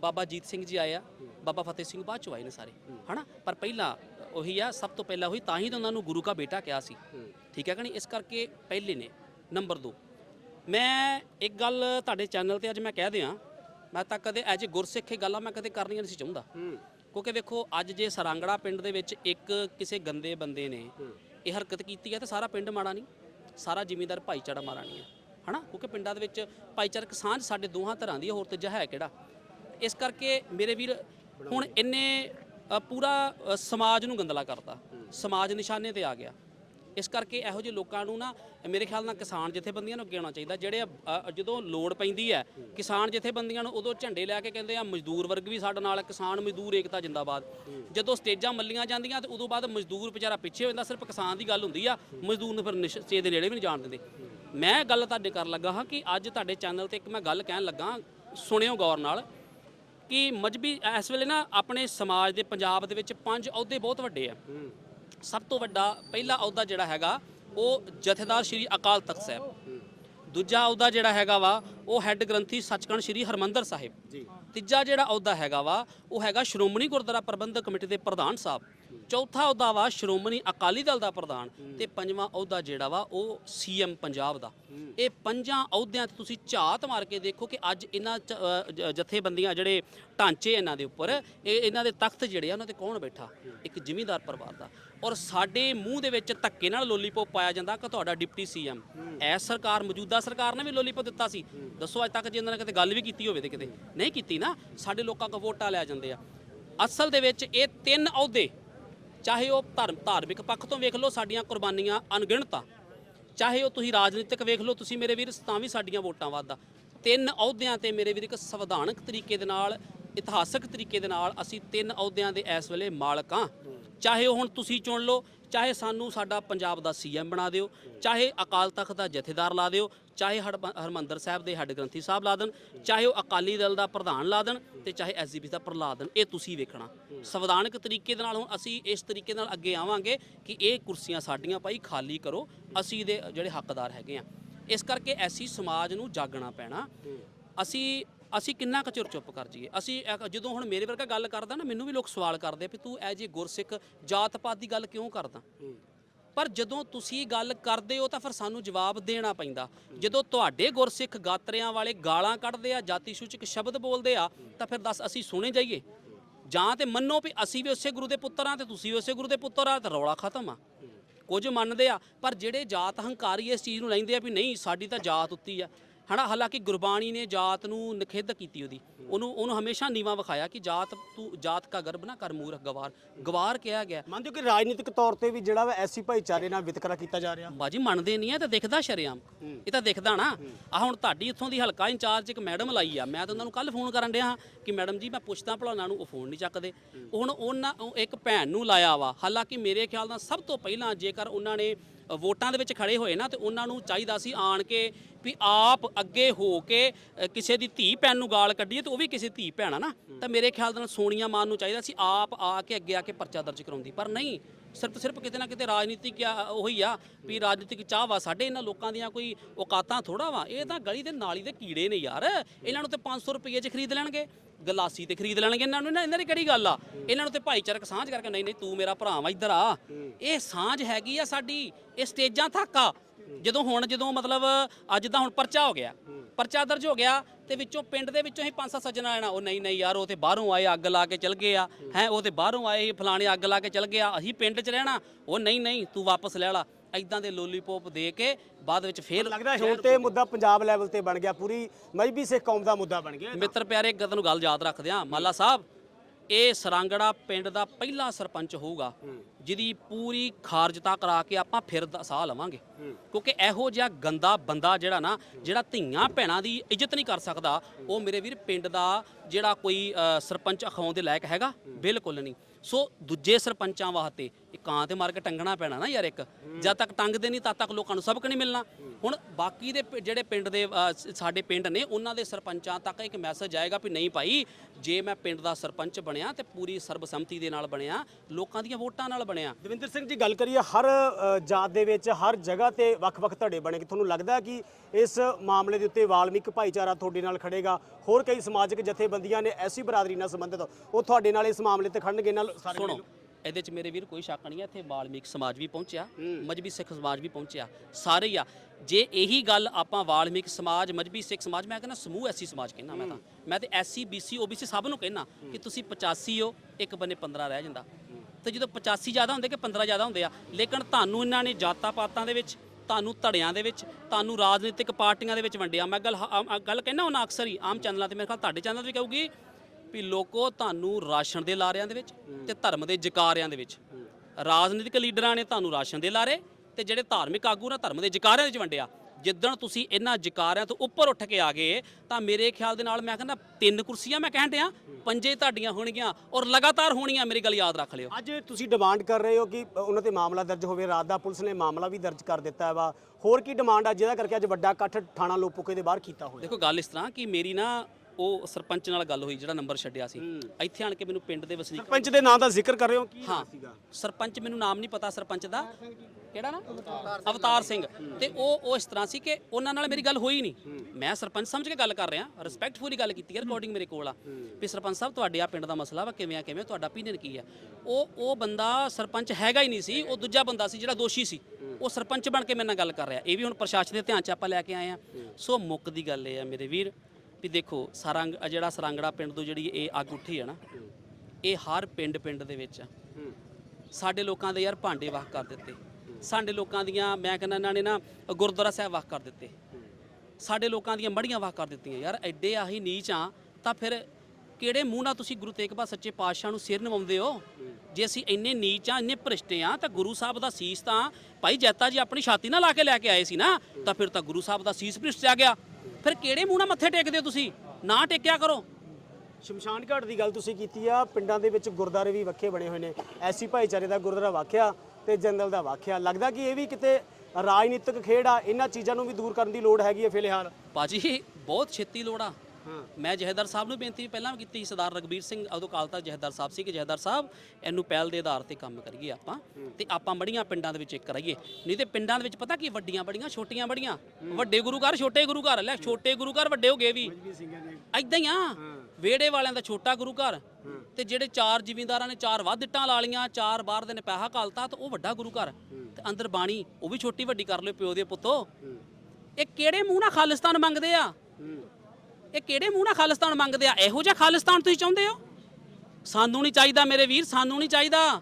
ਬਾਬਾ ਜੀਤ ਸਿੰਘ ਜੀ ਆਏ ਆ। ਬਾਬਾ ਫਤਿਹ ਸਿੰਘ ਬਾਅਦ ਚ ਆਏ ਨੇ ਸਾਰੇ ਹਨਾ? ਪਰ ਪਹਿਲਾਂ ਉਹੀ ਆ ਸਭ ਤੋਂ ਪਹਿਲਾਂ ਉਹੀ ਤਾਂ ਹੀ ਤਾਂ ਉਹਨਾਂ ਨੂੰ ਗੁਰੂ ਕਾ ਬੇਟਾ ਕਿਹਾ ਸੀ। ਠੀਕ ਹੈ ਕਿ ਨਹੀਂ? ਇਸ ਕਰਕੇ ਪਹਿਲੇ ਨੇ ਨੰਬਰ 2 ਮੈਂ ਇੱਕ ਗੱਲ ਤੁਹਾਡੇ ਚੈਨਲ ਤੇ ਅੱਜ ਮੈਂ ਕਹਿ ਦਿਆਂ ਮੈਂ ਤਾਂ ਕਦੇ ਐਜ ਗੁਰਸਿੱਖ ਇਹ ਗੱਲਾਂ ਮੈਂ ਕਦੇ ਕਰਨੀਆਂ ਨਹੀਂ ਸੀ ਚਾਹੁੰਦਾ। ਕਿਉਂਕਿ ਵੇਖੋ ਅੱਜ ਜੇ ਸਰਾਂਗੜਾ ਪਿੰਡ ਦੇ ਵਿੱਚ ਇੱਕ ਕਿਸੇ ਗੰਦੇ ਬੰਦੇ ਨੇ ਇਹ ਹਰਕਤ ਕੀਤੀ ਹੈ ਤਾਂ ਸਾਰਾ ਪਿੰਡ ਮਾੜਾ ਨਹੀਂ ਸਾਰਾ ਜ਼ਿਮੀਂਦਾਰ ਭਾਈਚਾਰਾ ਮਾੜਾ ਨਹੀਂ ਹੈ ਹਨਾ? ਕਿਉਂਕਿ ਪਿੰਡਾਂ ਦੇ ਵਿੱਚ ਭਾਈਚਾਰਕ ਸਾਂਝ ਸਾਡੇ ਦੋਹਾਂ ਤਰ੍ਹਾਂ ਦੀ ਹੈ, ਹੋਰ ਤੀਜਾ ਹੈ ਕਿਹੜਾ? ਇਸ ਕਰਕੇ ਮੇਰੇ ਵੀਰ ਹੁਣ ਇੰਨੇ ਪੂਰਾ ਸਮਾਜ ਨੂੰ ਗੰਦਲਾ ਕਰਤਾ। ਸਮਾਜ ਨਿਸ਼ਾਨੇ ਤੇ ਆ ਗਿਆ। ਇਸ ਕਰਕੇ ਇਹੋ ਜਿਹੇ ਲੋਕਾਂ ਨੂੰ ਨਾ, ਮੇਰੇ ਖਿਆਲ ਨਾਲ ਕਿਸਾਨ ਜਥੇਬੰਦੀਆਂ ਨੂੰ ਅੱਗੇ ਆਉਣਾ ਚਾਹੀਦਾ। ਜਿਹੜੇ ਜਦੋਂ ਲੋੜ ਪੈਂਦੀ ਹੈ, ਕਿਸਾਨ ਜਥੇਬੰਦੀਆਂ ਨੂੰ ਉਦੋਂ ਝੰਡੇ ਲੈ ਕੇ ਕਹਿੰਦੇ ਆ, ਮਜ਼ਦੂਰ ਵਰਗ ਵੀ ਸਾਡੇ ਨਾਲ ਹੈ ਕਿਸਾਨ ਮਜ਼ਦੂਰ ਏਕਤਾ ਜਿੰਦਾਬਾਦ। ਜਦੋਂ ਸਟੇਜਾਂ ਮੱਲੀਆਂ ਜਾਂਦੀਆਂ ਤੇ ਉਦੋਂ ਬਾਅਦ ਮਜ਼ਦੂਰ ਵਿਚਾਰਾ ਪਿੱਛੇ ਹੋ ਜਾਂਦਾ, ਸਿਰਫ ਕਿਸਾਨ ਦੀ ਗੱਲ ਹੁੰਦੀ ਆ, ਮਜ਼ਦੂਰ ਨੂੰ ਫਿਰ ਨਿਸ਼ਚੇ ਦੇ ਨੇੜੇ ਵੀ ਨਹੀਂ ਜਾਣ ਦਿੰਦੇ। ਮੈਂ ਗੱਲ ਤੁਹਾਡੇ ਕਰਨ ਲੱਗਾ ਹਾਂ ਕਿ ਅੱਜ ਤੁਹਾਡੇ ਚੈਨਲ ਤੇ ਇੱਕ ਮੈਂ ਗੱਲ ਕਹਿਣ ਲੱਗਾ, ਸੁਣਿਓ ਗੌਰ ਨਾਲ। ਕਿ ਮਜਬੀ ਇਸ ਵੇਲੇ ਨਾ ਆਪਣੇ ਸਮਾਜ ਦੇ ਪੰਜਾਬ ਦੇ ਵਿੱਚ ਪੰਜ ਅਹੁਦੇ ਬਹੁਤ ਵੱਡੇ ਆ। ਸਭ ਤੋਂ ਵੱਡਾ ਪਹਿਲਾ ਅਹੁਦਾ ਜਿਹੜਾ ਹੈਗਾ ਉਹ ਜਥੇਦਾਰ ਸ਼੍ਰੀ ਅਕਾਲ ਤਖਤ ਸਾਹਿਬ। ਦੂਜਾ ਅਹੁਦਾ ਜਿਹੜਾ ਹੈਗਾ ਵਾ ਉਹ ਹੈੱਡ ਗ੍ਰੰਥੀ ਸੱਚਖੰਡ ਸ਼੍ਰੀ ਹਰਮੰਦਰ ਸਾਹਿਬ। ਜੀ। ਤੀਜਾ ਜਿਹੜਾ ਅਹੁਦਾ ਹੈਗਾ ਵਾ ਉਹ ਹੈਗਾ ਸ਼੍ਰੋਮਣੀ ਗੁਰਦੁਆਰਾ ਪ੍ਰਬੰਧਕ ਕਮੇਟੀ ਦੇ ਪ੍ਰਧਾਨ ਸਾਹਿਬ। ਚੌਥਾ ਅਹੁਦਾ ਵਾ ਸ਼੍ਰੋਮਣੀ ਅਕਾਲੀ ਦਲ ਦਾ ਪ੍ਰਧਾਨ ਤੇ ਪੰਜਵਾਂ ਅਹੁਦਾ ਜਿਹੜਾ ਵਾ ਉਹ ਸੀਐਮ ਪੰਜਾਬ ਦਾ। ਇਹ ਪੰਜਾਂ ਅਹੁਦਿਆਂ ਤੇ ਤੁਸੀਂ ਝਾਤ ਮਾਰ ਕੇ ਦੇਖੋ ਕਿ ਅੱਜ ਇਹਨਾਂ ਚ- ਜਥੇਬੰਦੀਆਂ ਜਿਹੜੇ ਢਾਂਚੇ ਇਹਨਾਂ ਦੇ ਉੱਪਰ, ਇਹ ਇਹਨਾਂ ਦੇ ਤਖਤ ਜਿਹੜੇ ਆ ਉਹਨਾਂ ਤੇ ਕੌਣ ਬੈਠਾ? ਇੱਕ ਜ਼ਿਮੀਂਦਾਰ ਪਰਿਵਾਰ ਦਾ। ਔਰ ਸਾਡੇ ਮੂੰਹ ਦੇ ਵਿੱਚ ਧੱਕੇ ਨਾਲ ਲੋਲੀਪੌਪ ਪਾਇਆ ਜਾਂਦਾ ਕਿ ਤੁਹਾਡਾ ਡਿਪਟੀ ਸੀਐਮ। ਐਸ ਸਰਕਾਰ, ਮੌਜੂਦਾ ਸਰਕਾਰ ਨੇ ਵੀ ਲੋਲੀਪੌਪ ਦਿੱਤਾ ਸੀ। ਦੱਸੋ ਅੱਜ ਤੱਕ ਜੇ ਇਹਨਾਂ ਨੇ ਕਿਤੇ ਗੱਲ ਵੀ ਕੀਤੀ ਹੋਵੇ ਤੇ ਕਿਤੇ। ਨਹੀਂ ਕੀਤੀ ਨਾ, ਸਾਡੇ ਲੋਕਾਂ ਕੋ ਵੋਟਾਂ ਲਿਆ ਜਾਂਦੇ ਆ। ਅਸਲ ਦੇ ਵਿੱਚ ਇਹ ਤਿੰਨ ਅਹੁਦੇ ਚਾਹੇ ਉਹ ਧਰਮ ਧਾਰਮਿਕ ਪੱਖ ਤੋਂ ਵੇਖ ਲਓ ਸਾਡੀਆਂ ਕੁਰਬਾਨੀਆਂ ਅਣਗਿਣਤ। ਚਾਹੇ ਉਹ ਤੁਸੀਂ ਰਾਜਨੀਤਿਕ ਵੇਖ ਲਓ, ਤੁਸੀਂ ਮੇਰੇ ਵੀਰ, ਤਾਂ ਵੀ ਸਾਡੀਆਂ ਵੋਟਾਂ ਵੱਧਦਾ ਤਿੰਨ ਅਹੁਦਿਆਂ ਤੇ ਮੇਰੇ ਵੀਰ ਇੱਕ ਸੰਵਿਧਾਨਕ ਤਰੀਕੇ ਦੇ ਨਾਲ, ਇਤਿਹਾਸਕ ਤਰੀਕੇ ਦੇ ਨਾਲ ਅਸੀਂ ਤਿੰਨ ਅਹੁਦਿਆਂ ਦੇ ਇਸ ਵੇਲੇ ਮਾਲਕ ਹਾਂ। ਚਾਹੇ ਉਹ ਹੁਣ ਤੁਸੀਂ ਚੁਣ ਲਓ, ਚਾਹੇ ਸਾਨੂੰ ਸਾਡਾ ਪੰਜਾਬ ਦਾ ਸੀਐਮ ਬਣਾ ਦਿਓ, ਚਾਹੇ ਅਕਾਲ ਤਖਤ ਦਾ ਜਥੇਦਾਰ ਲਾ ਦਿਓ ਚਾਹੇ ਹੜਪ- ਹਰਮੰਦਰ ਸਾਹਿਬ ਦੇ ਹੈੱਡ ਗ੍ਰੰਥੀ ਸਾਹਿਬ ਲਾ ਦੇਣ, ਚਾਹੇ ਉਹ ਅਕਾਲੀ ਦਲ ਦਾ ਪ੍ਰਧਾਨ ਲਾ ਦੇਣ ਤੇ ਚਾਹੇ ਐਸਜੀਪੀ ਦਾ ਪ੍ਰਲਾ ਦੇਣ, ਇਹ ਤੁਸੀਂ ਵੇਖਣਾ। ਸੰਵਿਧਾਨਕ ਤਰੀਕੇ ਦੇ ਨਾਲ ਹੁਣ ਅਸੀਂ ਇਸ ਤਰੀਕੇ ਨਾਲ ਅੱਗੇ ਆਵਾਂਗੇ ਕਿ ਇਹ ਕੁਰਸੀਆਂ ਸਾਡੀਆਂ ਭਾਈ ਖਾਲੀ ਕਰੋ, ਅਸੀਂ ਦੇ ਜਿਹੜੇ ਹੱਕਦਾਰ ਹੈਗੇ ਆ। ਇਸ ਕਰਕੇ ਐਸੀ ਸਮਾਜ ਨੂੰ ਜਾਗਣਾ ਪੈਣਾ। ਅਸੀਂ ਅਸੀਂ ਕਿੰਨਾ ਕੁ ਚਿਰ ਚੁੱਪ ਕਰ ਜਾਈਏ? ਅਸੀਂ ਜਦੋਂ ਹੁਣ ਮੇਰੇ ਵਰਗਾ ਗੱਲ ਕਰਦਾ ਨਾ, ਮੈਨੂੰ ਵੀ ਲੋਕ ਸਵਾਲ ਕਰਦੇ ਵੀ ਤੂੰ ਐ ਜੇ ਗੁਰਸਿੱਖ ਜਾਤ ਪਾਤ ਦੀ ਗੱਲ ਕਿਉਂ ਕਰਦਾ? ਪਰ ਜਦੋਂ ਤੁਸੀਂ ਗੱਲ ਕਰਦੇ ਹੋ ਤਾਂ ਫਿਰ ਸਾਨੂੰ ਜਵਾਬ ਦੇਣਾ ਪੈਂਦਾ। ਜਦੋਂ ਤੁਹਾਡੇ ਗੁਰਸਿੱਖ ਗਾਤਰਿਆਂ ਵਾਲੇ ਗਾਲਾਂ ਕੱਢਦੇ ਆ ਜਾਤੀ ਸੂਚਕ ਸ਼ਬਦ ਬੋਲਦੇ ਆ, ਤਾਂ ਫਿਰ ਦੱਸ ਅਸੀਂ ਸੁਣੇ ਜਾਈਏ। ਜਾਂ ਤੇ ਮੰਨੋ ਵੀ ਅਸੀਂ ਵੀ ਉਸੇ ਗੁਰੂ ਦੇ ਪੁੱਤਰ ਆ ਤੇ ਤੁਸੀਂ ਵੀ ਉਸੇ ਗੁਰੂ ਦੇ ਪੁੱਤਰ ਆ, ਤਾਂ ਰੌਲਾ ਖਤਮ ਆ। ਕੁਝ ਮੰਨਦੇ ਆ, ਪਰ ਜਿਹੜੇ ਜਾਤ ਹੰਕਾਰੀ ਇਸ ਚੀਜ਼ ਨੂੰ ਲੈਂਦੇ ਆ ਵੀ ਨਹੀਂ, ਸਾਡੀ ਤਾਂ ਜਾਤ ਉੱਤੀ ਆ। ਹਨਾ ਹਾਲਾਂਕਿ ਗੁਰਬਾਣੀ ਨੇ ਜਾਤ ਨੂੰ ਨਿਖੇਧ ਕੀਤੀ ਉਹਦੀ। ਉਹਨੂੰ ਉਹਨੂੰ ਹਮੇਸ਼ਾ ਨੀਵਾ ਵਿਖਾਇਆ ਕਿ ਜਾਤ ਤੂੰ ਜਾਤ ਕਾ ਗਰਭ ਨਾ ਕਰ ਮੂਰਖ ਗਵਾਰ। ਗਵਾਰ ਕਿਹਾ ਗਿਆ। ਮੰਨਦੇ ਹੋ ਕਿ ਰਾਜਨੀਤਿਕ ਤੌਰ ਤੇ ਵੀ ਜਿਹੜਾ ਵਾ ਐਸੀ ਭਾਈਚਾਰੇ ਨਾਲ ਵਿਤਕਰਾ ਕੀਤਾ ਜਾ ਰਿਹਾ। ਬਾਜੀ ਮੰਨਦੇ ਨਹੀਂ ਆ ਤਾਂ ਦਿਖਦਾ ਸ਼ਰੇਆਮ। ਇਹ ਤਾਂ ਦਿਖਦਾ ਨਾ। ਆ ਹੁਣ ਤੁਹਾਡੀ ਇੱਥੋਂ ਦੀ ਹਲਕਾ ਇੰਚਾਰਜ ਇੱਕ ਮੈਡਮ ਲਾਈ ਆ। ਮੈਂ ਤਾਂ ਉਹਨਾਂ ਨੂੰ ਕੱਲ ਫੋਨ ਕਰਨ ਡਿਆ ਕਿ ਮੈਡਮ ਜੀ ਮੈਂ ਪੁੱਛਦਾ ਭਲਾ ਉਹਨਾਂ ਨੂੰ ਉਹ ਫੋਨ ਨਹੀਂ ਚੱਕਦੇ। ਹੁਣ ਉਹਨਾਂ ਉਹ ਇੱਕ ਭੈਣ ਨੂੰ ਲਾਇਆ ਵਾ। ਹਾਲਾਂਕਿ ਮੇਰੇ ਖਿਆਲ ਨਾਲ ਸਭ ਤੋਂ ਪਹਿਲਾਂ ਜੇਕਰ ਉਹਨਾਂ ਨੇ ਵੋਟਾਂ ਦੇ ਵਿੱਚ ਖੜੇ ਹੋਏ ਨਾ ਤੇ ਉਹਨਾਂ ਨੂੰ ਚਾਹੀਦਾ ਸੀ ਆਣ ਕੇ ਵੀ ਆਪ ਅੱਗੇ ਹੋ ਕੇ ਅ, ਕਿਸੇ ਦੀ ਧੀ ਭੈਣ ਨੂੰ ਗਾਲ ਕੱਢੀਏ ਤੇ ਉਹ ਵੀ ਕਿਸੇ ਧੀ ਭੈਣ ਆ ਨਾ। ਤਾਂ ਮੇਰੇ ਖਿਆਲ ਨਾਲ ਸੋਨੀਆ ਮਾਨ ਨੂੰ ਚਾਹੀਦਾ ਸੀ ਆਪ ਆ ਕੇ ਅੱਗੇ ਆ ਕੇ ਪਰਚਾ ਦਰਜ ਕਰਾਉਂਦੀ। ਪਰ ਨਹੀਂ ਸਿਰਫ ਸਿਰਫ ਕਿਤੇ ਨਾ ਕਿਤੇ ਰਾਜਨੀਤਿਕ ਆ ਉਹੀ ਆ ਵੀ ਰਾਜਨੀਤਿਕ ਚਾਹ ਵਾ ਸਾਡੇ ਇਹਨਾਂ ਲੋਕਾਂ ਦੀਆਂ ਕੋਈ ਔਕਾਤਾਂ ਥੋੜਾ ਵਾ। ਇਹ ਤਾਂ ਗਲੀ ਦੇ ਨਾਲੀ ਦੇ ਕੀੜੇ ਨੇ ਯਾਰ। ਇਹਨਾਂ ਨੂੰ ਤੇ 500 ਰੁਪਏ 'ਚ ਖਰੀਦ ਲੈਣਗੇ ਗਲਾਸੀ ਤੇ ਖਰੀਦ ਲੈਣਗੇ। ਇਹਨਾਂ ਨੂੰ ਨਾ ਇਹਨਾਂ ਦੀ ਕਿਹੜੀ ਗੱਲ ਆ? ਇਹਨਾਂ ਨੂੰ ਤੇ ਭਾਈਚਾਰਕ ਸਾਂਝ ਕਰਕੇ ਨਹੀਂ ਨਹੀਂ ਤੂੰ ਮੇਰਾ ਭਰਾ ਵਾ ਇੱਧਰ ਆ। ਇਹ ਸਾਂਝ ਹੈਗੀ ਆ ਸਾਡੀ ਇਹ ਸਟੇਜਾਂ ਤੱਕ ਆ। ਜਦੋਂ ਹੁਣ ਜਦੋਂ ਮਤਲਬ ਅੱਜ ਦਾ ਹੁਣ ਪਰਚਾ ਹੋ ਗਿਆ ਪਰਚਾ ਦਰਜ ਹੋ ਗਿਆ ਤੇ ਵਿੱਚੋਂ ਪਿੰਡ ਦੇ ਵਿੱਚੋਂ ਹੀ ਪੰਜ ਸੱਤ ਸੱਜਣਾ ਆਣਾ ਉਹ ਨਹੀਂ ਨਹੀਂ ਯਾਰ ਉਹ ਤੇ ਬਾਹਰੋਂ ਆਏ ਅੱਗ ਲਾ ਕੇ ਚਲ ਗਏ ਆ ਹੈ ਉਹ ਤੇ ਬਾਹਰੋਂ ਆਏ ਫਲਾਣੇ ਅੱਗ ਲਾ ਕੇ ਚਲ ਗਿਆ ਅਸੀਂ ਪਿੰਡ 'ਚ ਰਹਿਣਾ ਉਹ ਨਹੀਂ ਨਹੀਂ ਤੂੰ ਵਾਪਸ ਲੈ ਲਾ ਐਦਾਂ ਦੇ ਲੋਲੀਪੌਪ ਦੇ ਕੇ ਬਾਅਦ ਵਿੱਚ ਫੇਰ ਲੱਗਦਾ ਹੁਣ ਤੇ ਮੁੱਦਾ ਪੰਜਾਬ ਲੈਵਲ ਤੇ ਬਣ ਗਿਆ ਪੂਰੀ ਮਜਬੀ ਸਿੱਖ ਕੌਮ ਦਾ ਮੁੱਦਾ ਬਣ ਗਿਆ ਮਿੱਤਰ ਪਿਆਰੇ ਇੱਕ ਗੱਲ ਨੂੰ ਗੱਲ ਯਾਦ ਰੱਖਦੇ ਆ ਮਾਲਾ ਸਾਹਿਬ ਇਹ ਸਰਾਂਗੜਾ ਪਿੰਡ ਦਾ ਪਹਿਲਾ ਸਰਪੰਚ ਹੋਊਗਾ ਜਿਹਦੀ ਪੂਰੀ ਖਾਰਜਤਾ ਕਰਾ ਕੇ ਆਪਾਂ ਫਿਰ ਸਾਹ ਲਵਾਂਗੇ। ਕਿਉਂਕਿ ਇਹੋ ਜਿਹਾ ਗੰਦਾ ਬੰਦਾ ਜਿਹੜਾ ਨਾ ਜਿਹੜਾ ਧੀਆਂ ਭੈਣਾਂ ਦੀ ਇੱਜ਼ਤ ਨਹੀਂ ਕਰ ਸਕਦਾ ਉਹ ਮੇਰੇ ਵੀਰ ਪਿੰਡ ਦਾ ਜਿਹੜਾ ਕੋਈ ਸਰਪੰਚ ਅਖਾਉਣ ਦੇ ਲਾਇਕ ਹੈਗਾ ਬਿਲਕੁਲ ਨਹੀਂ। ਸੋ ਦੂਜੇ ਸਰਪੰਚਾਂ ਵਾਸਤੇ ਕਾਂ ਤੇ ਮਾਰ ਕੇ ਟੰਗਣਾ ਪੈਣਾ ਨਾ ਯਾਰ ਇੱਕ। ਜਦ ਤੱਕ ਟੰਗਦੇ ਨਹੀਂ ਤਦ ਤੱਕ ਲੋਕਾਂ ਨੂੰ ਸਬਕ ਨਹੀਂ ਮਿਲਣਾ। ਹੁਣ ਬਾਕੀ ਦੇ ਜਿਹੜੇ ਪਿੰਡ ਦੇ ਸਾਡੇ ਪਿੰਡ ਨੇ ਉਹਨਾਂ ਦੇ ਸਰਪੰਚਾਂ ਤੱਕ ਇੱਕ ਮੈਸੇਜ ਆਏਗਾ ਵੀ ਨਹੀਂ ਭਾਈ ਜੇ ਮੈਂ ਪਿੰਡ ਦਾ ਸਰਪੰਚ ਬਣਿਆ ਤੇ ਪੂਰੀ ਸਰਬਸੰਮਤੀ ਦੇ ਨਾਲ ਬਣਿਆ ਲੋਕਾਂ ਦੀਆਂ ਵੋਟਾਂ ਨਾਲ ਬਣਿਆ। ਦਵਿੰਦਰ ਸਿੰਘ ਜੀ ਗੱਲ ਕਰੀਏ ਹਰ ਅ, ਜਾਤ ਦੇ ਵਿੱਚ ਹਰ ਜਗ੍ਹਾ ਤੇ ਵੱਖ-ਵੱਖ ਧੜੇ ਬਣੇ ਕਿ ਤੁਹਾਨੂੰ ਲੱਗਦਾ ਕਿ ਇਸ ਮਾਮਲੇ ਦੇ ਉੱਤੇ ਵਾਲਮੀਕ ਭਾਈਚਾਰਾ ਤੁਹਾਡੇ ਨਾਲ ਖੜੇਗਾ? ਹੋਰ ਕਈ ਸਮਾਜਿਕ ਜਥੇਬੰਦੀਆਂ ਨੇ ਐਸੀ ਬਰਾਦਰੀ ਨਾਲ ਸੰਬੰਧਿਤ। ਉਹ ਤੁਹਾਡੇ ਨਾਲ ਇਸ ਮਾਮਲੇ ਤੇ ਖੜਨਗੇ ਨਾਲ ਸਾਰੇ ਸੁਣੋ ਇਹਦੇ ਚ ਮੇਰੇ ਵੀਰ ਕੋਈ ਸ਼ੱਕ ਨਹੀਂ ਹੈ ਇੱਥੇ ਵਾਲਮੀਕ ਸਮਾਜ ਵੀ ਪਹੁੰਚਿਆ ਮਜਬੀ ਸਿੱਖ ਸਮਾਜ ਵੀ ਪਹੁੰਚਿਆ ਸਾਰੇ ਹੀ ਆ। ਜੇ ਇਹੀ ਗੱਲ ਆਪਾਂ ਵਾਲਮੀਕ ਸਮਾਜ ਮਜਬੀ ਸਿੱਖ ਸਮਾਜ ਮੈਂ ਕਹਿੰਦਾ ਸਮੂਹ ਐਸੀ ਸਮਾਜ ਕਹਿੰਦਾ ਮੈਂ ਤਾਂ। ਮੈਂ ਤੇ ਐਸਸੀ ਬੀਸੀ ਓਬੀਸੀ ਸਭ ਨੂੰ ਕਹਿੰਦਾ ਕਿ ਤੁਸੀਂ 85 ਹੋ ਇੱਕ ਬੰਨੇ 15 ਰਹਿ ਜਾਂਦਾ। ਤੇ ਜਦੋਂ 85 ਜ਼ਿਆਦਾ ਹੁੰਦੇ ਕਿ 15 ਜ਼ਿਆਦਾ ਹੁੰਦੇ ਆ, ਲੇਕਿਨ ਤੁਹਾਨੂੰ ਇਹਨਾਂ ਨੇ ਜਾਤਾਂ ਪਾਤਾਂ ਦੇ ਵਿੱਚ, ਤੁਹਾਨੂੰ ਧੜਿਆਂ ਦੇ ਵਿੱਚ, ਤੁਹਾਨੂੰ ਰਾਜਨੀਤਿਕ ਪਾਰਟੀਆਂ ਦੇ ਵਿੱਚ ਵੰਡਿਆ। ਮੈਂ ਗੱਲ ਗੱਲ ਕਹਿੰਦਾ ਉਹਨਾਂ ਅਕਸਰ ਹੀ, ਆਮ ਚੈਨਲਾਂ ਤੇ ਮੇਰੇ ਖਿਆਲ ਤੁਹਾਡੇ ਚੈਨਲ ਤੇ ਵੀ ਕਹੂਗੀ ਵੀ ਲੋਕੋ ਤੁਹਾਨੂੰ ਰਾਸ਼ਨ ਦੇ ਲਾਰਿਆਂ ਦੇ ਵਿੱਚ ਤੇ ਧਰਮ ਦੇ ਜਕਾਰਿਆਂ ਦੇ ਵਿੱਚ। ਰਾਜਨੀਤਿਕ ਲੀਡਰਾਂ ਨੇ ਤੁਹਾਨੂੰ ਰਾਸ਼ਨ ਦੇ ਲਾਰੇ ਤੇ ਜਿਹੜੇ ਧਾਰਮਿਕ ਆਗੂ ਨੇ ਧਰਮ ਦੇ ਜਕਾਰਿਆਂ ਵਿੱਚ ਵੰਡਿਆ। ਜਿੱਦਣ ਤੁਸੀਂ ਇਹਨਾਂ ਜਕਾਰਿਆਂ ਤੋਂ ਉੱਪਰ ਉੱਠ ਕੇ ਆ ਗਏ ਤਾਂ ਮੇਰੇ ਖਿਆਲ ਦੇ ਨਾਲ ਮੈਂ ਕਹਿੰਦਾ ਤਿੰਨ ਕੁਰਸੀਆਂ ਮੈਂ ਕਹਿਣ ਡਿਆ ਪੰਜੇ ਤੁਹਾਡੀਆਂ ਹੋਣਗੀਆਂ ਔਰ ਲਗਾਤਾਰ ਹੋਣੀਆਂ ਮੇਰੀ ਗੱਲ ਯਾਦ ਰੱਖ ਲਿਓ। ਅੱਜ ਤੁਸੀਂ ਡਿਮਾਂਡ ਕਰ ਰਹੇ ਹੋ ਕਿ ਉਹਨਾਂ ਤੇ ਮਾਮਲਾ ਦਰਜ ਹੋਵੇ ਰਾਤ ਦਾ ਪੁਲਿਸ ਨੇ ਮਾਮਲਾ ਵੀ ਦਰਜ ਕਰ ਦਿੱਤਾ ਵਾ। ਹੋਰ ਕੀ ਡਿਮਾਂਡ ਆ ਜਿਹਦਾ ਕਰਕੇ ਅੱਜ ਵੱਡਾ ਇਕੱਠ ਥਾਣਾ ਲੋਪੋਕੇ ਦੇ ਬਾਹਰ ਕੀਤਾ ਹੋਇਆ? ਦੇਖੋ ਗੱਲ ਇਸ ਤਰ੍ਹਾਂ ਕਿ ਮੇਰੀ ਨਾ ਉਹ ਸਰਪੰਚ ਨਾਲ ਗੱਲ ਹੋਈ ਜਿਹੜਾ ਨੰਬਰ ਛੱਡਿਆ ਸੀ। ਇੱਥੇ ਆਣ ਕੇ ਮੈਨੂੰ ਪਿੰਡ ਦੇ ਵਸਨੀਕ ਸਰਪੰਚ ਦੇ ਨਾਂ ਦਾ ਜ਼ਿਕਰ ਕਰ ਰਹੇ ਹੋ ਕੀ ਹਾਂ ਨਾਂ ਸੀਗਾ? ਸਰਪੰਚ ਮੈਨੂੰ ਨਾਮ ਨਹੀਂ ਪਤਾ ਸਰਪੰਚ ਦਾ। ਕਿਹੜਾ ਨਾ? ਅਵਤਾਰ ਸਿੰਘ। ਤੇ ਉਹ ਉਹ ਇਸ ਤਰ੍ਹਾਂ ਸੀ ਕਿ ਉਹਨਾਂ ਨਾਲ ਮੇਰੀ ਗੱਲ ਹੋਈ ਨਹੀਂ। ਮੈਂ ਸਰਪੰਚ ਸਮਝ ਕੇ ਗੱਲ ਕਰ ਰਿਹਾ ਰਿਸਪੈਕਟਫੁਲੀ ਗੱਲ ਕੀਤੀ ਹੈ ਰਿਕਾਰਡਿੰਗ ਮੇਰੇ ਕੋਲ ਆ। ਵੀ ਸਰਪੰਚ ਸਾਹਿਬ, ਤੁਹਾਡੇ ਆ ਪਿੰਡ ਦਾ ਮਸਲਾ ਵਾ, ਕਿਵੇਂ ਆ, ਕਿਵੇਂ ਤੁਹਾਡਾ opinion ਕੀ ਆ? ਉਹ ਉਹ ਬੰਦਾ ਸਰਪੰਚ ਹੈਗਾ ਹੀ ਨਹੀਂ ਸੀ, ਉਹ ਦੂਜਾ ਬੰਦਾ ਸੀ ਜਿਹੜਾ ਦੋਸ਼ੀ ਸੀ। ਉਹ ਸਰਪੰਚ ਬਣ ਕੇ ਮੇਰੇ ਨਾਲ ਗੱਲ ਕਰ ਰਿਹਾ। ਇਹ ਵੀ ਹੁਣ ਪ੍ਰਸ਼ਾਸਨ ਦੇ ਧਿਆਨ 'ਚ ਆਪਾਂ ਲੈ ਕੇ ਆਏ ਆ। ਸੋ ਮੁੱਕ ਦੀ ਗੱਲ ਇਹ ਆ ਮੇਰੇ ਵੀਰ, ਵੀ ਦੇਖੋ, ਸਰੰਗ ਜਿਹੜਾ ਸਰੰਗੜਾ ਪਿੰਡ ਤੋਂ ਜਿਹੜੀ ਇਹ ਅੱਗ ਉੱਠੀ ਹੈ ਨਾ, ਇਹ ਹਰ ਪਿੰਡ ਪਿੰਡ ਦੇ ਵਿੱਚ ਆ। ਸਾਡੇ ਲੋਕਾਂ ਦੇ ਯਾਰ ਭਾਂਡੇ ਵਾਹ ਕਰ ਦਿੱਤੇ। ਸਾਡੇ ਲੋਕਾਂ ਦੀਆਂ, ਮੈਂ ਕਹਿੰਦਾ ਇਹਨਾਂ ਨੇ ਨਾ ਗੁਰਦੁਆਰਾ ਸਾਹਿਬ ਵਾਹ ਕਰ ਦਿੱਤੇ। ਸਾਡੇ ਲੋਕਾਂ ਦੀਆਂ ਮੜੀਆਂ ਵਾਹ ਕਰ ਦਿੱਤੀਆਂ, ਯਾਰ ਐਡੇ ਆਹੀ ਨੀਚ ਆ, ਤਾਂ ਫਿਰ ਕਿਹੜੇ ਮੂੰਹ ਨਾਲ ਤੁਸੀਂ ਗੁਰੂ ਤੇਗ ਬਹਾਦਰ ਸੱਚੇ ਪਾਤਸ਼ਾਹ ਨੂੰ ਸਿਰ ਨਿਵਾਉਂਦੇ ਹੋ? ਜੇ ਅਸੀਂ ਇੰਨੇ ਨੀਚ ਆ, ਇੰਨੇ ਭ੍ਰਿਸ਼ਟੇ ਆ, ਤਾਂ ਗੁਰੂ ਸਾਹਿਬ ਦਾ ਸੀਸ ਤਾਂ ਭਾਈ ਜੈਤਾ ਜੀ ਆਪਣੀ ਛਾਤੀ ਨਾਲ ਲਾ ਕੇ ਲੈ ਕੇ ਆਏ ਸੀ ਨਾ, ਤਾਂ ਫਿਰ ਤਾਂ ਗੁਰੂ ਸਾਹਿਬ ਦਾ ਸੀਸ ਭ੍ਰਿਸ਼ਟ ਆ ਗਿਆ। ਫਿਰ ਕਿਹੜੇ ਮੂੰਹ ਨਾਲ ਮੱਥੇ ਟੇਕਦੇ ਹੋ ਤੁਸੀਂ? ਨਾ ਟੇਕਿਆ ਕਰੋ। ਸ਼ਮਸ਼ਾਨ ਘਾਟ ਦੀ ਗੱਲ ਤੁਸੀਂ ਕੀਤੀ ਆ, ਪਿੰਡਾਂ ਦੇ ਵਿੱਚ ਗੁਰਦਾਰੇ ਵੀ ਵੱਖੇ ਬਣੇ ਹੋਏ ਨੇ। ਐਸੀ ਭਾਈਚਾਰੇ ਦਾ ਗੁਰਦੁਆਰਾ ਵਾਖਿਆ ਤੇ ਜਨਰਲ ਦਾ ਵਾਖਿਆ ਲੱਗਦਾ ਕਿ ਇਹ ਵੀ ਕਿਤੇ ਰਾਜਨੀਤਿਕ ਖੇਡ ਆ ਇਹਨਾਂ ਚੀਜ਼ਾਂ ਨੂੰ ਵੀ ਦੂਰ ਕਰਨ ਦੀ ਲੋੜ ਹੈਗੀ ਹੈ ਫਿਲਹਾਲ। ਭਾਜੀ ਬਹੁਤ ਛੇਤੀ ਲੋੜ ਆ। ਮੈਂ ਜਹੇਦਾਰ ਸਾਹਿਬ ਨੂੰ ਬੇਨਤੀ ਪਹਿਲਾਂ ਵੀ ਕੀਤੀ ਸਰਦਾਰ ਰਗਬੀਰ ਸਿੰਘ ਉਦੋਂ ਕਾਲ ਤੱਕ ਜਹੇਦਾਰ ਸਾਹਿਬ ਸੀ ਕਿ ਜਹੇਦਾਰ ਸਾਹਿਬ ਇਹਨੂੰ ਪਹਿਲ ਦੇ ਆਧਾਰ ਤੇ ਕੰਮ ਕਰੀਏ ਆਪਾਂ ਤੇ ਆਪਾਂ ਬੜੀਆਂ ਪਿੰਡਾਂ ਦੇ ਵਿੱਚ ਇੱਕ ਕਰਾਈਏ। ਨਹੀਂ ਤੇ ਪਿੰਡਾਂ ਦੇ ਵਿੱਚ ਪਤਾ ਕੀ ਵੱਡੀਆਂ ਬੜੀਆਂ ਛੋਟੀਆਂ ਬੜੀਆਂ। ਵੱਡੇ ਗੁਰੂ ਘਰ ਛੋਟੇ ਗੁਰੂ ਘਰ। ਲੈ ਛੋਟੇ ਗੁਰੂ ਘਰ ਵੱਡੇ ਹੋ ਗਏ ਵੀ। ਐਦਾਂ ਹੀ ਆ। ਵੇੜੇ ਵਾਲਿਆਂ ਦਾ ਛੋਟਾ ਗੁਰੂ ਘਰ। ਤੇ ਜਿਹੜੇ ਚਾਰ ਜ਼ਿਮੀਂਦਾਰਾਂ ਨੇ ਚਾਰ ਵੱਧ ਇੱਟਾਂ ਲਾ ਲੀਆਂ ਚਾਰ ਬਾਹਰ ਦੇ ਨੇ ਪੈਸਾ ਘਾਲਤਾ ਤਾਂ ਉਹ ਵੱਡਾ ਗੁਰੂ ਘਰ। ਤੇ ਅੰਦਰ ਬਾਣੀ ਉਹ ਵੀ ਛੋਟੀ ਵੱਡੀ ਕਰ ਲਿਓ ਪਿਓ ਦੇ ਪੁੱਤੋ। ਇਹ ਕਿਹੜੇ ਮੂੰਹ ਨਾਲ ਖਾਲਿਸਤਾਨ ਮੰਗਦੇ ਆ? ਇਹ ਕਿਹੜੇ ਮੂੰਹ ਨਾਲ ਖਾਲਿਸਤਾਨ ਮੰਗਦੇ ਆ? ਇਹੋ ਜਿਹਾ ਖਾਲਿਸਤਾਨ ਤੁਸੀਂ ਚਾਹੁੰਦੇ ਹੋ? ਸਾਨੂੰ ਨਹੀਂ ਚਾਹੀਦਾ ਮੇਰੇ ਵੀਰ ਸਾਨੂੰ ਨਹੀਂ ਚਾਹੀਦਾ।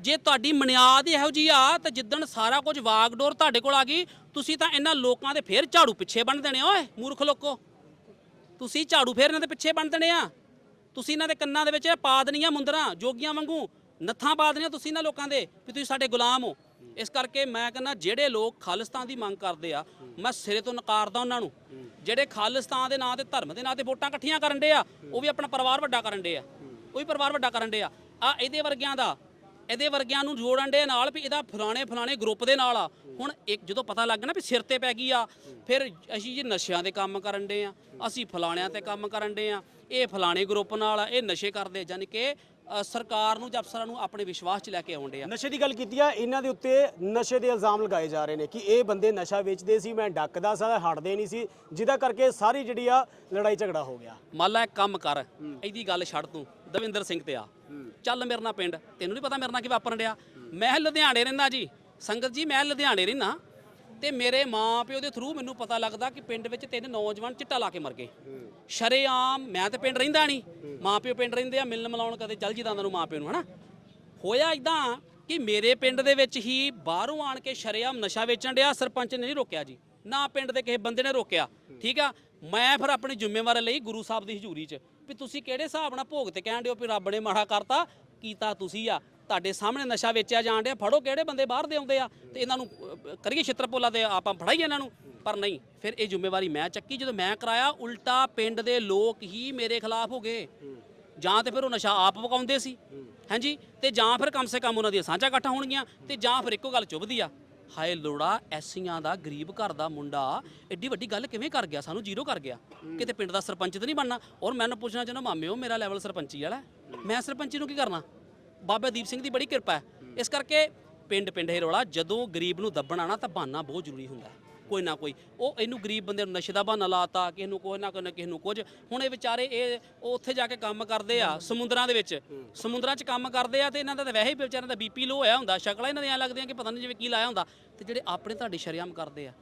ਜੇ ਤੁਹਾਡੀ ਮਨਿਆਦ ਇਹੋ ਜੀ ਆ ਤਾਂ ਜਿੱਦਣ ਸਾਰਾ ਕੁਝ ਵਾਗਡੋਰ ਤੁਹਾਡੇ ਕੋਲ ਆ ਗਈ ਤੁਸੀਂ ਤਾਂ ਇਹਨਾਂ ਲੋਕਾਂ ਦੇ ਫੇਰ ਝਾੜੂ ਪਿੱਛੇ ਬਣ ਦੇਣੇ ਓਏ ਮੂਰਖ ਲੋਕੋ। ਤੁਸੀਂ ਝਾੜੂ ਫੇਰ ਇਹਨਾਂ ਦੇ ਪਿੱਛੇ ਬਣ ਦੇਣੇ ਆ। ਤੁਸੀਂ ਇਹਨਾਂ ਦੇ ਕੰਨਾਂ ਦੇ ਵਿੱਚ ਪਾ ਦੇਣੀਆਂ ਮੁੰਦਰਾਂ, ਜੋਗੀਆਂ ਵਾਂਗੂ। ਨੱਥਾਂ ਪਾ ਦੇਣੀਆਂ ਤੁਸੀਂ ਇਹਨਾਂ ਲੋਕਾਂ ਦੇ ਵੀ ਤੁਸੀਂ ਸਾਡੇ ਗੁਲਾਮ ਹੋ। ਇਸ ਕਰਕੇ ਮੈਂ ਕਹਿੰਦਾ, ਜਿਹੜੇ ਲੋਕ ਖਾਲਿਸਤਾਨ ਦੀ ਮੰਗ ਕਰਦੇ ਆ, ਮੈਂ ਸਿਰੇ ਤੋਂ ਨਕਾਰਦਾ ਉਹਨਾਂ ਨੂੰ। ਜਿਹੜੇ ਖਾਲਿਸਤਾਨ ਦੇ ਨਾਂ ਤੇ ਧਰਮ ਦੇ ਨਾਂ ਤੇ ਵੋਟਾਂ ਇਕੱਠੀਆਂ ਕਰਨ ਦੇ ਆ, ਉਹ ਵੀ ਆਪਣਾ ਪਰਿਵਾਰ ਵੱਡਾ ਕਰਨ ਦੇ ਆ। ਉਹ ਵੀ ਪਰਿਵਾਰ ਵੱਡਾ ਕਰਨ ਦੇ ਆ। ਆ ਇਹਦੇ ਵਰਗਿਆਂ ਦਾ ਇਹਦੇ ਵਰਗਿਆਂ ਨੂੰ ਜੋੜਨ ਦੇ ਨਾਲ ਵੀ ਇਹਦਾ ਫਲਾਣੇ ਫਲਾਣੇ ਗਰੁੱਪ ਦੇ ਨਾਲ ਆ। ਹੁਣ ਇੱਕ ਜਦੋਂ ਪਤਾ ਲੱਗ ਗਿਆ ਨਾ ਵੀ ਸਿਰ ਤੇ ਪੈ ਗਈ ਆ, ਫਿਰ ਅਸੀਂ ਜੇ ਨਸ਼ਿਆਂ ਦੇ ਕੰਮ ਕਰਨ ਦੇ ਆ, ਅਸੀਂ ਫਲਾਣਿਆਂ ਤੇ ਕੰਮ ਕਰਨ ਦੇ ਆ। ਇਹ ਫਲਾਣੇ ਗਰੁੱਪ ਨਾਲ ਆ, ਇਹ ਨਸ਼ੇ ਕਰਦੇ ਯਾਨੀ ਕਿ ਸਰਕਾਰ ਨੂੰ ਜਾਂ ਅਫਸਰਾਂ ਨੂੰ ਆਪਣੇ ਵਿਸ਼ਵਾਸ 'ਚ ਲੈ ਕੇ ਆਉਂਦੇ ਆ। ਨਸ਼ੇ ਦੀ ਗੱਲ ਕੀਤੀ ਆ ਇਹਨਾਂ ਦੇ ਉੱਤੇ ਨਸ਼ੇ ਦੇ ਇਲਜ਼ਾਮ ਲਗਾਏ ਜਾ ਰਹੇ ਨੇ ਕਿ ਇਹ ਬੰਦੇ ਨਸ਼ਾ ਵੇਚਦੇ ਸੀ ਮੈਂ ਡੱਕਦਾ ਸਾਂ ਹਟਦੇ ਨਹੀਂ ਸੀ ਜਿਹਦਾ ਕਰਕੇ ਸਾਰੀ ਜਿਹੜੀ ਆ ਲੜਾਈ ਝਗੜਾ ਹੋ ਗਿਆ। ਮੰਨ ਲੈ ਕੰਮ ਕਰ ਇਹਦੀ ਗੱਲ ਛੱਡ ਤੂੰ ਦਵਿੰਦਰ ਸਿੰਘ ਤੇ ਆ। ਚੱਲ ਮੇਰੇ ਨਾਲ ਪਿੰਡ ਤੈਨੂੰ ਨਹੀਂ ਪਤਾ ਮੇਰੇ ਨਾਲ ਕੀ ਵਾਪਰਨ ਡਿਆ? ਮੈਂ ਲੁਧਿਆਣੇ ਰਹਿਣਾ ਜੀ। ਸੰਗਤ ਜੀ ਮੈਂ ਲੁਧਿਆਣੇ ਰਹਿਣਾ ਤੇ ਮੇਰੇ ਮਾਂ ਪਿਓ ਦੇ ਥਰੂ ਮੈਨੂੰ ਪਤਾ ਲੱਗਦਾ ਕਿ ਪਿੰਡ ਵਿੱਚ ਤਿੰਨ ਨੌਜਵਾਨ ਚਿੱਟਾ ਲਾ ਕੇ ਮਰ ਗਏ। ਸ਼ਰੇਆਮ ਮੈਂ ਤੇ ਪਿੰਡ ਰਹਿੰਦਾ ਨਹੀਂ। ਮਾਂ ਪਿਓ ਪਿੰਡ ਰਹਿੰਦੇ ਆ, ਮਿਲਣ ਮਿਲਾਉਣ ਕਦੇ ਚੱਲ ਜੀ ਜਿਦਾ ਨੂੰ ਮਾਂ ਪਿਓ ਨੂੰ, ਹਨਾ? ਹੋਇਆ ਇਦਾਂ ਕਿ ਮੇਰੇ ਪਿੰਡ ਦੇ ਵਿੱਚ ਹੀ ਬਾਹਰੋਂ ਆਣ ਕੇ ਸ਼ਰੇਆਮ ਨਸ਼ਾ ਵੇਚਣ ਡਿਆ, ਸਰਪੰਚ ਨੇ ਨਹੀਂ ਰੋਕਿਆ ਜੀ। ਨਾ ਪਿੰਡ ਦੇ ਕਿਸੇ ਬੰਦੇ ਨੇ ਰੋਕਿਆ, ਠੀਕ ਆ? ਮੈਂ ਫਿਰ ਆਪਣੀ ਜ਼ਿੰਮੇਵਾਰੀ ਲਈ ਗੁਰੂ ਸਾਹਿਬ ਦੀ ਹਜ਼ੂਰੀ 'ਚ ਵੀ ਤੁਸੀਂ ਕਿਹੜੇ ਹਿਸਾਬ ਨਾਲ ਭੋਗ ਤੇ ਕਹਿਣ ਦਿਓ ਵੀ ਰੱਬ ਨੇ ਮਾੜਾ ਕਰਤਾ, ਕੀਤਾ ਤੁਸੀਂ ਆ। ਤੁਹਾਡੇ ਸਾਹਮਣੇ ਨਸ਼ਾ ਵੇਚਿਆ ਜਾਣ ਡਿਆ ਫੜੋ ਕਿਹੜੇ ਬੰਦੇ ਬਾਹਰ ਦੇ ਆਉਂਦੇ ਆ ਤੇ ਇਹਨਾਂ ਨੂੰ ਅਹ, ਕਰੀਏ ਛਿੱਤਰਪੋਲਾ ਤੇ ਆਪਾਂ ਫੜਾਈਏ ਇਹਨਾਂ ਨੂੰ। ਪਰ ਨਹੀਂ ਫਿਰ ਇਹ ਜ਼ਿੰਮੇਵਾਰੀ ਮੈਂ ਚੱਕੀ ਜਦੋਂ ਮੈਂ ਕਰਾਇਆ ਉਲਟਾ ਪਿੰਡ ਦੇ ਲੋਕ ਹੀ ਮੇਰੇ ਖਿਲਾਫ ਹੋ ਗਏ। ਜਾਂ ਤੇ ਫਿਰ ਉਹ ਨਸ਼ਾ ਆਪ ਪਕਾਉਂਦੇ ਸੀ। ਹਾਂਜੀ ਤੇ ਜਾਂ ਫਿਰ ਕਮ ਸੇ ਕਮ ਉਹਨਾਂ ਦੀਆਂ ਸਾਂਝਾ ਇਕੱਠਾ ਹੋਣਗੀਆਂ ਤੇ ਜਾਂ ਫਿਰ ਇੱਕੋ ਗੱਲ ਚੁੱਭਦੀ ਆ ਹਾਏ ਲੋੜਾ ਐਸੀਆਂ ਦਾ ਗਰੀਬ ਘਰ ਦਾ ਮੁੰਡਾ ਐਡੀ ਵੱਡੀ ਗੱਲ ਕਿਵੇਂ ਕਰ ਗਿਆ? ਸਾਨੂੰ ਜ਼ੀਰੋ ਕਰ ਗਿਆ। ਕਿਤੇ ਪਿੰਡ ਦਾ ਸਰਪੰਚ ਤਾਂ ਨਹੀਂ ਬਣਨਾ। ਔਰ ਮੈਨੂੰ ਪੁੱਛਣਾ ਚਾਹੁੰਦਾ ਮਾਮਿਓ ਮੇਰਾ ਲੈਵਲ ਸਰਪੰਚੀ ਵਾਲਾ ਮੈਂ ਸਰਪੰਚੀ ਨੂੰ ਕੀ ਕਰਨਾ? ਬਾਬਾ ਦੀਪ ਸਿੰਘ ਦੀ ਬੜੀ ਕਿਰਪਾ ਹੈ। ਇਸ ਕਰਕੇ ਪਿੰਡ ਪਿੰਡ ਹੀ ਰੌਲਾ ਜਦੋਂ ਗਰੀਬ ਨੂੰ ਦੱਬਣਾ ਨਾ ਤਾਂ ਬਹਾਨਾ ਬਹੁਤ ਜ਼ਰੂਰੀ ਹੁੰਦਾ ਹੈ। ਕੋਈ ਨਾ ਕੋਈ। ਉਹ ਇਹਨੂੰ ਗਰੀਬ ਬੰਦੇ ਨੂੰ ਨਸ਼ੇ ਦਾ ਬਹਾਨਾ ਲਾਤਾ ਕਿਸੇ ਨੂੰ ਕੋਈ ਨਾ ਕੋਈ ਨਾ ਕਿਸੇ ਨੂੰ ਕੁਝ ਹੁਣ ਇਹ ਵਿਚਾਰੇ ਇਹ ਉਹ ਉੱਥੇ ਜਾ ਕੇ ਕੰਮ ਕਰਦੇ ਆ ਸਮੁੰਦਰਾਂ ਦੇ ਵਿੱਚ। ਸਮੁੰਦਰਾਂ 'ਚ ਕੰਮ ਕਰਦੇ ਆ ਤੇ ਇਹਨਾਂ ਦਾ ਤਾਂ ਵੈਸੇ ਹੀ ਵਿਚਾਰਿਆਂ ਦਾ ਬੀਪੀ ਲੋ ਹੋਇਆ ਹੁੰਦਾ। ਸ਼ਕਲਾਂ ਇਹਨਾਂ ਦੀਆਂ ਲੱਗਦੀਆਂ ਕਿ ਪਤਾ ਨਹੀਂ ਜਿਵੇਂ ਕੀ ਲਾਇਆ ਹੁੰਦਾ। ਤੇ ਜਿਹੜੇ ਆਪਣੇ ਤੁਹਾਡੇ ਸ਼ਰੇਆਮ ਕਰਦੇ ਆ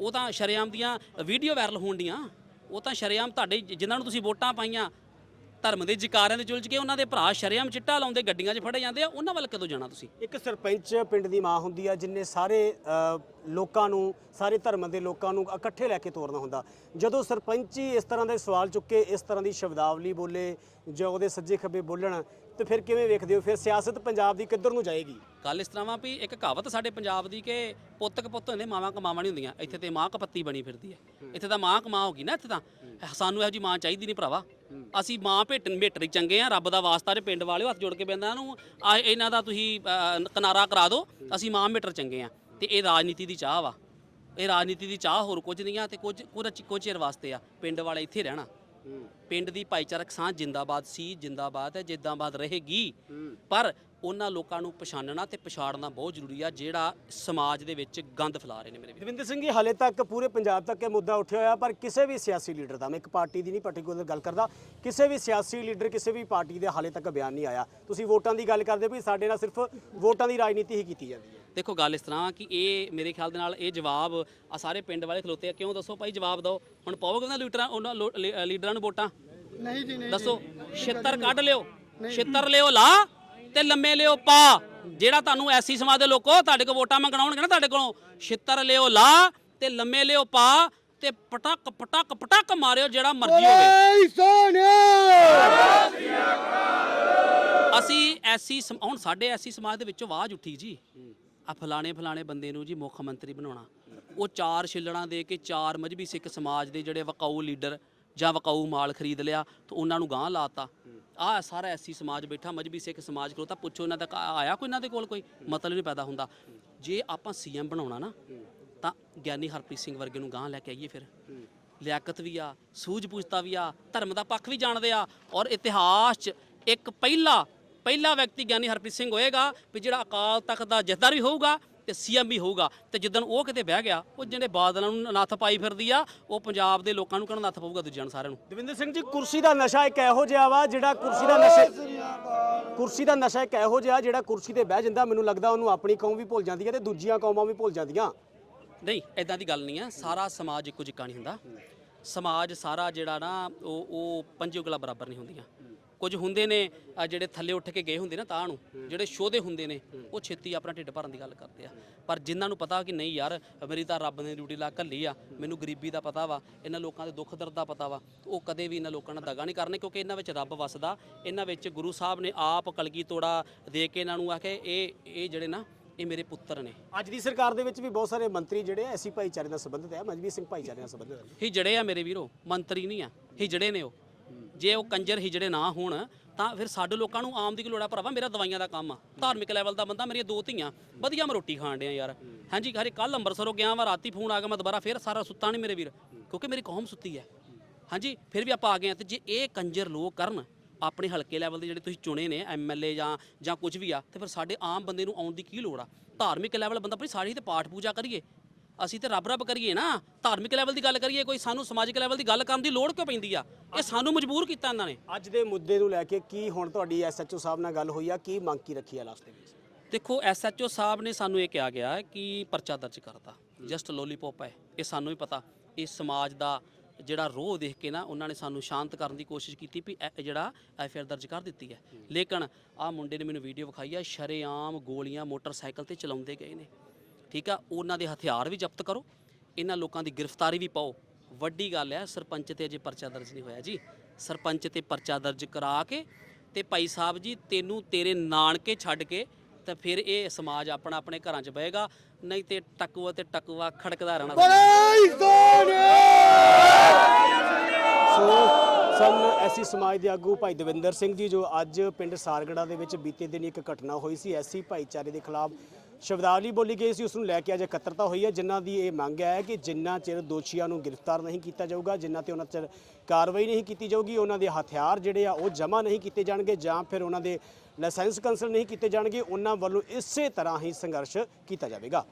ਉਹ ਤਾਂ ਸ਼ਰੇਆਮ ਦੀਆਂ ਵੀਡੀਓ ਵਾਇਰਲ ਹੋਣ ਡੀਆਂ। ਉਹ ਤਾਂ ਸ਼ਰੇਆਮ ਤੁਹਾਡੇ ਜਿਨ੍ਹਾਂ ਨੂੰ ਤੁਸੀਂ ਵੋਟਾਂ ਪਾਈਆਂ ਧਰਮ ਦੇ ਜਕਾਰਿਆਂ ਦੇ ਚੁਲਝ ਕੇ ਉਹਨਾਂ ਦੇ ਭਰਾ ਸ਼ਰੇਆਮ ਚਿੱਟਾ ਲਾਉਂਦੇ ਗੱਡੀਆਂ 'ਚ ਫੜੇ ਜਾਂਦੇ ਆ ਉਹਨਾਂ ਵੱਲ ਕਦੋਂ ਜਾਣਾ ਤੁਸੀਂ? ਇੱਕ ਸਰਪੰਚ ਪਿੰਡ ਦੀ ਮਾਂ ਹੁੰਦੀ ਆ ਜਿਨੇ ਸਾਰੇ ਲੋਕਾਂ ਨੂੰ ਸਾਰੇ ਧਰਮਾਂ ਦੇ ਲੋਕਾਂ ਨੂੰ ਇਕੱਠੇ ਲੈ ਕੇ ਤੋਰਨਾ ਹੁੰਦਾ। ਜਦੋਂ ਸਰਪੰਚ ਹੀ ਇਸ ਤਰ੍ਹਾਂ ਦੇ ਸਵਾਲ ਚੁੱਕੇ ਇਸ ਤਰ੍ਹਾਂ ਦੀ ਸ਼ਬਦਾਵਲੀ ਬੋਲੇ ਜਾਂ ਉਹਦੇ ਸੱਜੇ ਖੱਬੇ ਬੋਲਣ ਤੇ ਫਿਰ ਕਿਵੇਂ ਵੇਖਦੇ ਹੋ? ਫਿਰ ਸਿਆਸਤ ਪੰਜਾਬ ਦੀ ਕਿੱਧਰ ਨੂੰ ਜਾਏਗੀ? ਗੱਲ ਇਸ ਤਰ੍ਹਾਂ ਵਾ ਵੀ ਇੱਕ ਕਹਾਵਤ ਸਾਡੇ ਪੰਜਾਬ ਦੀ ਕਿ ਪੁੱਤਕ ਪੁੱਤ ਹੁੰਦੇ ਮਾਵਾਂ ਕਮਾਵਾਂ ਨਹੀਂ ਹੁੰਦੀਆਂ। ਇੱਥੇ ਤੇ ਮਾਂ ਕਪੱਤੀ ਬਣੀ ਫਿਰਦੀ ਹੈ। ਇੱਥੇ ਤਾਂ ਮਾਂ ਕਮਾ ਹੋਗੀ ਨਾ ਇੱਥੇ ਤਾਂ। ਸਾਨੂੰ ਇਹੋ ਜੀ ਮਾਂ ਚਾਹੀਦੀ ਨਹੀਂ ਭਰਾਵਾ। ਅਸੀਂ ਮਾਂ ਭੇਟਣ ਭੇਟਰੀ ਚੰਗੇ ਆ ਰੱਬ ਦਾ ਵਾਸਤਾ ਜੇ ਪਿੰਡ ਵਾਲਿਓ ਹੱਥ ਜੋੜ ਕੇ ਬੰਦਾ ਨੂੰ ਇਹਨਾਂ ਦਾ ਤੁਸੀਂ ਕਿਨਾਰਾ ਕਰਾ ਦਿਓ ਅਸੀਂ ਮਾਂ ਮੇਟਰ ਚੰਗੇ ਆ। ਤੇ ਇਹ ਰਾਜਨੀਤੀ ਦੀ ਚਾਹ ਵਾ। ਇਹ ਰਾਜਨੀਤੀ ਦੀ ਚਾਹ ਹੋਰ ਕੁਝ ਨਹੀਂ ਆ ਤੇ ਕੁਝ ਕੁਝ ਕੁਝ ਚਿਰ ਵਾਸਤੇ ਆ ਪਿੰਡ ਵਾਲੇ ਇੱਥੇ ਰਹਿਣਾ। ਪਿੰਡ ਦੀ ਭਾਈਚਾਰਕ ਸਾਂਝ ਜਿੰਦਾਬਾਦ ਸੀ ਜਿੰਦਾਬਾਦ ਹੈ ਜਿੰਦਾਬਾਦ ਰਹੇਗੀ। ਪਰ ਉਹਨਾਂ ਲੋਕਾਂ ਨੂੰ ਪਛਾਣਨਾ ਤੇ ਪਛਾੜਨਾ ਬਹੁਤ ਜ਼ਰੂਰੀ ਆ ਜਿਹੜਾ ਸਮਾਜ ਦੇ ਵਿੱਚ ਗੰਦ ਫੈਲਾ ਰਹੇ ਨੇ ਮੇਰੇ ਵੀਰ। ਦਵਿੰਦਰ ਸਿੰਘ ਜੀ ਹਾਲੇ ਤੱਕ ਪੂਰੇ ਪੰਜਾਬ ਤੱਕ ਇਹ ਮੁੱਦਾ ਉੱਠਿਆ ਹੋਇਆ ਪਰ ਕਿਸੇ ਵੀ ਸਿਆਸੀ ਲੀਡਰ ਦਾ ਮੈਂ ਇੱਕ ਪਾਰਟੀ ਦੀ ਨਹੀਂ ਪਾਰਟਿਕੂਲਰ ਗੱਲ ਕਰਦਾ ਕਿਸੇ ਵੀ ਸਿਆਸੀ ਲੀਡਰ ਕਿਸੇ ਵੀ ਪਾਰਟੀ ਦੇ ਹਾਲੇ ਤੱਕ ਬਿਆਨ ਨਹੀਂ ਆਇਆ। ਤੁਸੀਂ ਵੋਟਾਂ ਦੀ ਗੱਲ ਕਰਦੇ ਵੀ ਸਾਡੇ ਨਾਲ ਸਿਰਫ ਵੋਟਾਂ ਦੀ ਰਾਜਨੀਤੀ ਹੀ ਕੀਤੀ ਜਾਂਦੀ ਹੈ। ਦੇਖੋ ਗੱਲ ਇਸ ਤਰ੍ਹਾਂ ਕਿ ਇਹ ਮੇਰੇ ਖਿਆਲ ਦੇ ਨਾਲ ਇਹ ਜਵਾਬ ਆ ਸਾਰੇ ਪਿੰਡ ਵਾਲੇ ਖਲੋਤੇ ਆ ਕਿਉਂ ਦੱਸੋ ਭਾਈ ਜਵਾਬ ਦਿਓ? ਹੁਣ ਪਾਓਗੇ ਨਾ ਲੀਡਰਾਂ ਉਹਨਾਂ ਲੀਡਰਾਂ ਨੂੰ ਵੋਟਾਂ? ਨਹੀਂ ਜੀ ਨਹੀਂ ਦੱਸੋ ਛਿੱਤਰ ਕੱਢ ਲਿਓ ਛਿੱਤਰ ਲਿਓ ਲਾ। ਤੇ ਲੰਮੇ ਲਿਓ ਪਾ। ਜਿਹੜਾ ਤੁਹਾਨੂੰ ਐਸੀ ਸਮਾਜ ਦੇ ਲੋਕੋ ਤੁਹਾਡੇ ਕੋਲ ਵੋਟਾਂ ਮੰਗਣ ਆਉਣਗੇ ਨਾ ਤੁਹਾਡੇ ਕੋਲੋਂ। ਛਿੱਤਰ ਲਿਓ ਲਾ ਤੇ ਲੰਮੇ ਲਿਓ ਪਾ ਤੇ ਪਟਕ ਪਟਕ ਪਟਕ ਮਾਰਿਓ ਜਿਹੜਾ ਮਰਜ਼ੀ ਹੋਵੇ। ਸੋਨਿਆ ਅਸੀਂ ਐਸੀ ਹੁਣ ਸਾਡੇ ਐਸੀ ਸਮਾਜ ਦੇ ਵਿੱਚੋਂ ਆਵਾਜ਼ ਉੱਠੀ ਜੀ। ਆ ਫਲਾਣੇ ਫਲਾਣੇ ਬੰਦੇ ਨੂੰ ਜੀ ਮੁੱਖ ਮੰਤਰੀ ਬਣਾਉਣਾ। ਉਹ ਚਾਰ ਛਿੱਲੜਾਂ ਦੇ ਕੇ ਚਾਰ ਮਜਬੀ ਸਿੱਖ ਸਮਾਜ ਦੇ ਜਿਹੜੇ ਵਕਾਊ ਲੀਡਰ ਜਾਂ ਵਕਾਊ ਮਾਲ ਖਰੀਦ ਲਿਆ ਤਾਂ ਉਹਨਾਂ ਨੂੰ ਗਾਂਹ ਲਾਤਾ। ਆ ਸਾਰਾ ਐਸੀ ਸਮਾਜ ਬੈਠਾ ਮਜਬੀ ਸਿੱਖ ਸਮਾਜ ਕੋਲ, ਤਾਂ ਪੁੱਛੋ ਇਹਨਾਂ ਤੱਕ ਆਇਆ ਕੋਈ ਇਹਨਾਂ ਦੇ ਕੋਲ ਕੋਈ? ਮਤਲਬ ਨਹੀਂ ਪੈਦਾ ਹੁੰਦਾ। ਜੇ ਆਪਾਂ ਸੀਐਮ ਬਣਾਉਣਾ ਨਾ, ਤਾਂ ਗਿਆਨੀ ਹਰਪ੍ਰੀਤ ਸਿੰਘ ਵਰਗੇ ਨੂੰ ਗਾਂਹ ਲੈ ਕੇ ਆਈਏ ਫਿਰ। ਲਿਆਕਤ ਵੀ ਆ, ਸੂਝ-ਬੂਝਤਾ ਵੀ ਆ, ਧਰਮ ਦਾ ਪੱਖ ਵੀ ਜਾਣਦੇ ਆ, ਔਰ ਇਤਿਹਾਸ 'ਚ ਇੱਕ ਪਹਿਲਾ ਪਹਿਲਾ ਵਿਅਕਤੀ ਗਿਆਨੀ ਹਰਪ੍ਰੀਤ ਸਿੰਘ ਹੋਏਗਾ ਵੀ ਜਿਹੜਾ ਅਕਾਲ ਤਖਤ ਦਾ ਜਥੇਦਾਰ ਵੀ ਹੋਊਗਾ। ਤੇ ਸੀਐਮ ਵੀ ਹੋਊਗਾ। ਤੇ ਜਿੱਦਣ ਉਹ ਕਿਤੇ ਬਹਿ ਗਿਆ ਉਹ ਜਿਹੜੇ ਬਾਦਲਾਂ ਨੂੰ ਨੱਥ ਪਾਈ ਫਿਰਦੀ ਆ ਉਹ ਪੰਜਾਬ ਦੇ ਲੋਕਾਂ ਨੂੰ ਕਿਹੜਾ ਨੱਥ ਪਊਗਾ ਦੂਜਿਆਂ ਨੂੰ ਸਾਰਿਆਂ ਨੂੰ? ਦਵਿੰਦਰ ਸਿੰਘ ਜੀ ਕੁਰਸੀ ਦਾ ਨਸ਼ਾ ਇੱਕ ਇਹੋ ਜਿਹਾ ਵਾ ਜਿਹੜਾ ਕੁਰਸੀ ਦਾ ਨਸ਼ੇ ਕੁਰਸੀ ਦਾ ਨਸ਼ਾ ਇੱਕ ਇਹੋ ਜਿਹਾ ਜਿਹੜਾ ਕੁਰਸੀ ਤੇ ਬਹਿ ਜਾਂਦਾ ਮੈਨੂੰ ਲੱਗਦਾ ਉਹਨੂੰ ਆਪਣੀ ਕੌਮ ਵੀ ਭੁੱਲ ਜਾਂਦੀ ਹੈ ਤੇ ਦੂਜੀਆਂ ਕੌਮਾਂ ਵੀ ਭੁੱਲ ਜਾਂਦੀਆਂ। ਨਹੀਂ ਐਦਾਂ ਦੀ ਗੱਲ ਨਹੀਂ ਆ। ਸਾਰਾ ਸਮਾਜ ਇੱਕੋ ਜਿਹਾ ਨਹੀਂ ਹੁੰਦਾ। ਸਮਾਜ ਸਾਰਾ ਜਿਹੜਾ ਨਾ ਉਹ ਉਹ ਪੰਜੇ ਉਂਗਲਾਂ ਬਰਾਬਰ ਨਹੀਂ ਹੁੰਦੀਆਂ। ਕੁਝ ਹੁੰਦੇ ਨੇ ਜਿਹੜੇ ਥੱਲੇ ਉੱਠ ਕੇ ਗਏ ਹੁੰਦੇ ਨਾ ਤਾਂ ਨੂੰ ਜਿਹੜੇ ਸ਼ੋਧੇ ਹੁੰਦੇ ਨੇ ਉਹ ਛੇਤੀ ਆਪਣਾ ਢਿੱਡ ਭਰਨ ਦੀ ਗੱਲ ਕਰਦੇ ਆ। ਪਰ ਜਿਨ੍ਹਾਂ ਨੂੰ ਪਤਾ ਕਿ ਨਹੀਂ ਯਾਰ ਮੇਰੀ ਤਾਂ ਰੱਬ ਨੇ ਡਿਊਟੀ ਲਾ ਘੱਲੀ ਆ ਮੈਨੂੰ ਗਰੀਬੀ ਦਾ ਪਤਾ ਵਾ ਇਹਨਾਂ ਲੋਕਾਂ ਦੇ ਦੁੱਖ ਦਰਦ ਦਾ ਪਤਾ ਵਾ ਉਹ ਕਦੇ ਵੀ ਇਹਨਾਂ ਲੋਕਾਂ ਨਾਲ ਦਗਾ ਨਹੀਂ ਕਰਨੇ ਕਿਉਂਕਿ ਇਹਨਾਂ ਵਿੱਚ ਰੱਬ ਵਸਦਾ ਇਹਨਾਂ ਵਿੱਚ ਗੁਰੂ ਸਾਹਿਬ ਨੇ ਆਪ ਕਲਗੀ ਤੋੜਾ ਦੇ ਕੇ ਇਹਨਾਂ ਨੂੰ ਆਖੇ ਇਹ ਇਹ ਜਿਹੜੇ ਨਾ ਇਹ ਮੇਰੇ ਪੁੱਤਰ ਨੇ। ਅੱਜ ਦੀ ਸਰਕਾਰ ਦੇ ਵਿੱਚ ਵੀ ਬਹੁਤ ਸਾਰੇ ਮੰਤਰੀ ਜਿਹੜੇ ਐਸੀ ਭਾਈਚਾਰੇ ਨਾਲ ਸੰਬੰਧਿਤ ਹੈ ਮਜਬੀ ਸਿੰਘ ਭਾਈਚਾਰੇ ਨਾਲ ਸੰਬੰਧਿਤ ਹੈ ਹਿਜੜੇ ਆ ਮੇਰੇ ਵੀਰੋ ਮੰਤਰੀ ਨਹੀਂ ਆ ਹਿਜੜੇ ਨੇ ਉਹ। ਜੇ ਉਹ ਕੰਜਰ ਹਿਜੜੇ ਨਾ ਹੋਣ, ਤਾਂ ਫਿਰ ਸਾਡੇ ਲੋਕਾਂ ਨੂੰ ਆਮ ਦੀ ਕੀ ਲੋੜ ਆ? ਭਰਾਵਾ, ਮੇਰਾ ਦਵਾਈਆਂ ਦਾ ਕੰਮ ਆ। ਧਾਰਮਿਕ ਲੈਵਲ ਦਾ ਬੰਦਾ, ਮੇਰੀਆਂ ਦੋ ਧੀਆਂ। ਵਧੀਆ ਮੈਂ ਰੋਟੀ ਖਾਣ ਡਿਆ ਯਾਰ। ਹਾਂਜੀ ਹਰੇ ਕੱਲ ਅੰਮ੍ਰਿਤਸਰੋਂ ਗਿਆ ਵਾ, ਰਾਤੀ ਫੋਨ ਆ ਗਿਆ ਮੈਂ ਦੁਬਾਰਾ, ਫਿਰ ਸਾਰਾ ਸੁੱਤਾ ਨਹੀਂ ਮੇਰੇ ਵੀਰ, ਕਿਉਂਕਿ ਮੇਰੀ ਕੌਮ ਸੁੱਤੀ ਹੈ ਹਾਂਜੀ, ਫਿਰ ਵੀ ਆਪਾਂ ਆ ਗਏ ਆ ਤੇ ਜੇ ਇਹ ਕੰਜਰ ਲੋਕ ਕਰਨ, ਆਪਣੇ ਹਲਕੇ ਲੈਵਲ ਦੇ ਜਿਹੜੇ ਤੁਸੀਂ ਚੁਣੇ ਨੇ ਐਮਐਲਏ ਜਾਂ ਜਾਂ ਕੁਝ ਵੀ ਆ, ਤੇ ਫਿਰ ਸਾਡੇ ਆਮ ਬੰਦੇ ਨੂੰ ਆਉਣ ਦੀ ਕੀ ਲੋੜ ਆ? ਧਾਰਮਿਕ ਲੈਵਲ ਬੰਦਾ ਭਾਈ ਸਾਡੀ ਤੇ ਪਾਠ ਪੂਜਾ ਕਰੀਏ। ਅਸੀਂ ਤੇ ਰੱਬ ਰੱਬ ਕਰੀਏ ਨਾ ਧਾਰਮਿਕ ਲੈਵਲ ਦੀ ਗੱਲ ਕਰੀਏ ਕੋਈ ਸਾਨੂੰ ਸਮਾਜਿਕ ਲੈਵਲ ਦੀ ਗੱਲ ਕਰਨ ਦੀ ਲੋੜ ਕਿਉਂ ਪੈਂਦੀ ਆ? ਇਹ ਸਾਨੂੰ ਮਜਬੂਰ ਕੀਤਾ ਇਹਨਾਂ ਨੇ। ਅੱਜ ਦੇ ਮੁੱਦੇ ਨੂੰ ਲੈ ਕੇ ਕੀ ਹੁਣ ਤੁਹਾਡੀ ਐਸਐਚਓ ਸਾਹਿਬ ਨਾਲ ਗੱਲ ਹੋਈ ਆ ਕੀ ਮੰਗ ਕੀ ਰੱਖੀ ਆ ਲਾਸਟ ਦੇ ਵਿੱਚ? ਦੇਖੋ ਐਸਐਚਓ ਸਾਹਿਬ ਨੇ ਸਾਨੂੰ ਇਹ ਕਿਹਾ ਗਿਆ ਕਿ ਪਰਚਾ ਦਰਜ ਕਰਤਾ। ਜਸਟ ਲੋਲੀਪੌਪ ਹੈ ਇਹ ਸਾਨੂੰ ਹੀ ਪਤਾ। ਇਸ ਸਮਾਜ ਦਾ ਜਿਹੜਾ ਰੋਹ ਦੇਖ ਕੇ ਨਾ ਉਹਨਾਂ ਨੇ ਸਾਨੂੰ ਸ਼ਾਂਤ ਕਰਨ ਦੀ ਕੋਸ਼ਿਸ਼ ਕੀਤੀ ਵੀ ਇਹ ਜਿਹੜਾ ਐਫਆਈਆਰ ਦਰਜ ਕਰ ਦਿੱਤੀ ਹੈ। ਲੇਕਿਨ ਆਹ ਮੁੰਡੇ ਨੇ ਮੈਨੂੰ ਵੀਡੀਓ ਵਿਖਾਈ ਆ ਸ਼ਰੇਆਮ ਗੋਲੀਆਂ ਮੋਟਰਸਾਈਕਲ ਤੇ ਚਲਾਉਂਦੇ ਗਏ ਨੇ। ਠੀਕ ਆ? ਉਹਨਾਂ ਦੇ ਹਥਿਆਰ ਵੀ ਜ਼ਬਤ ਕਰੋ। ਇਹਨਾਂ ਲੋਕਾਂ ਦੀ ਗ੍ਰਿਫਤਾਰੀ ਵੀ ਪਾਓ। ਵੱਡੀ ਗੱਲ ਹੈ, ਸਰਪੰਚ ਤੇ ਅਜੇ ਪਰਚਾ ਦਰਜ ਨਹੀਂ ਹੋਇਆ ਜੀ। ਸਰਪੰਚ ਤੇ ਪਰਚਾ ਦਰਜ ਕਰਾ ਕੇ ਤੇ ਭਾਈ ਸਾਹਿਬ ਜੀ, ਤੈਨੂੰ ਤੇਰੇ ਨਾਨਕੇ ਛੱਡ ਕੇ ਤਾਂ ਫਿਰ ਇਹ ਸਮਾਜ ਆਪਣਾ ਆਪਣੇ ਘਰਾਂ 'ਚ ਬਹੇਗਾ। ਨਹੀਂ ਤੇ ਟਕਵਾ ਤੇ ਟਕਵਾ ਖੜਕਦਾ ਰਹਿਣਾ। ਸੋ, ਸਨ ਐਸੀ ਸਮਾਜ ਦੇ ਆਗੂ ਭਾਈ ਦਵਿੰਦਰ ਸਿੰਘ ਜੀ, ਜੋ ਅੱਜ ਪਿੰਡ ਸਾਰਗੜਾ ਦੇ ਵਿੱਚ ਬੀਤੇ ਦਿਨ ਇੱਕ ਘਟਨਾ ਹੋਈ ਸੀ। ਐਸੀ ਭਾਈਚਾਰੇ ਦੇ ਖਿਲਾਫ ਸ਼ਬਦਾਵਲੀ ਬੋਲੀ ਗਈ ਸੀ, ਉਸ ਨੂੰ ਲੈ ਕੇ ਅੱਜ ਇਕੱਤਰਤਾ ਹੋਈ ਹੈ, ਜਿਨ੍ਹਾਂ ਦੀ ਇਹ ਮੰਗ ਹੈ ਕਿ ਜਿੰਨਾ ਚਿਰ ਦੋਸ਼ੀਆਂ ਨੂੰ ਗ੍ਰਿਫਤਾਰ ਨਹੀਂ ਕੀਤਾ ਜਾਊਗਾ, ਜਿੰਨਾ ਤੇ ਉਹਨਾਂ ਚਿਰ ਕਾਰਵਾਈ ਨਹੀਂ ਕੀਤੀ ਜਾਊਗੀ, ਉਹਨਾਂ ਦੇ ਹਥਿਆਰ ਜਿਹੜੇ ਆ ਉਹ ਜਮ੍ਹਾਂ ਨਹੀਂ ਕੀਤੇ ਜਾਣਗੇ ਜਾਂ ਫਿਰ ਉਹਨਾਂ ਦੇ ਲਾਇਸੈਂਸ ਕੈਂਸਲ ਨਹੀਂ ਕੀਤੇ ਜਾਣਗੇ, ਉਹਨਾਂ ਵੱਲੋਂ ਇਸੇ ਤਰ੍ਹਾਂ ਹੀ ਸੰਘਰਸ਼ ਕੀਤਾ ਜਾਵੇਗਾ।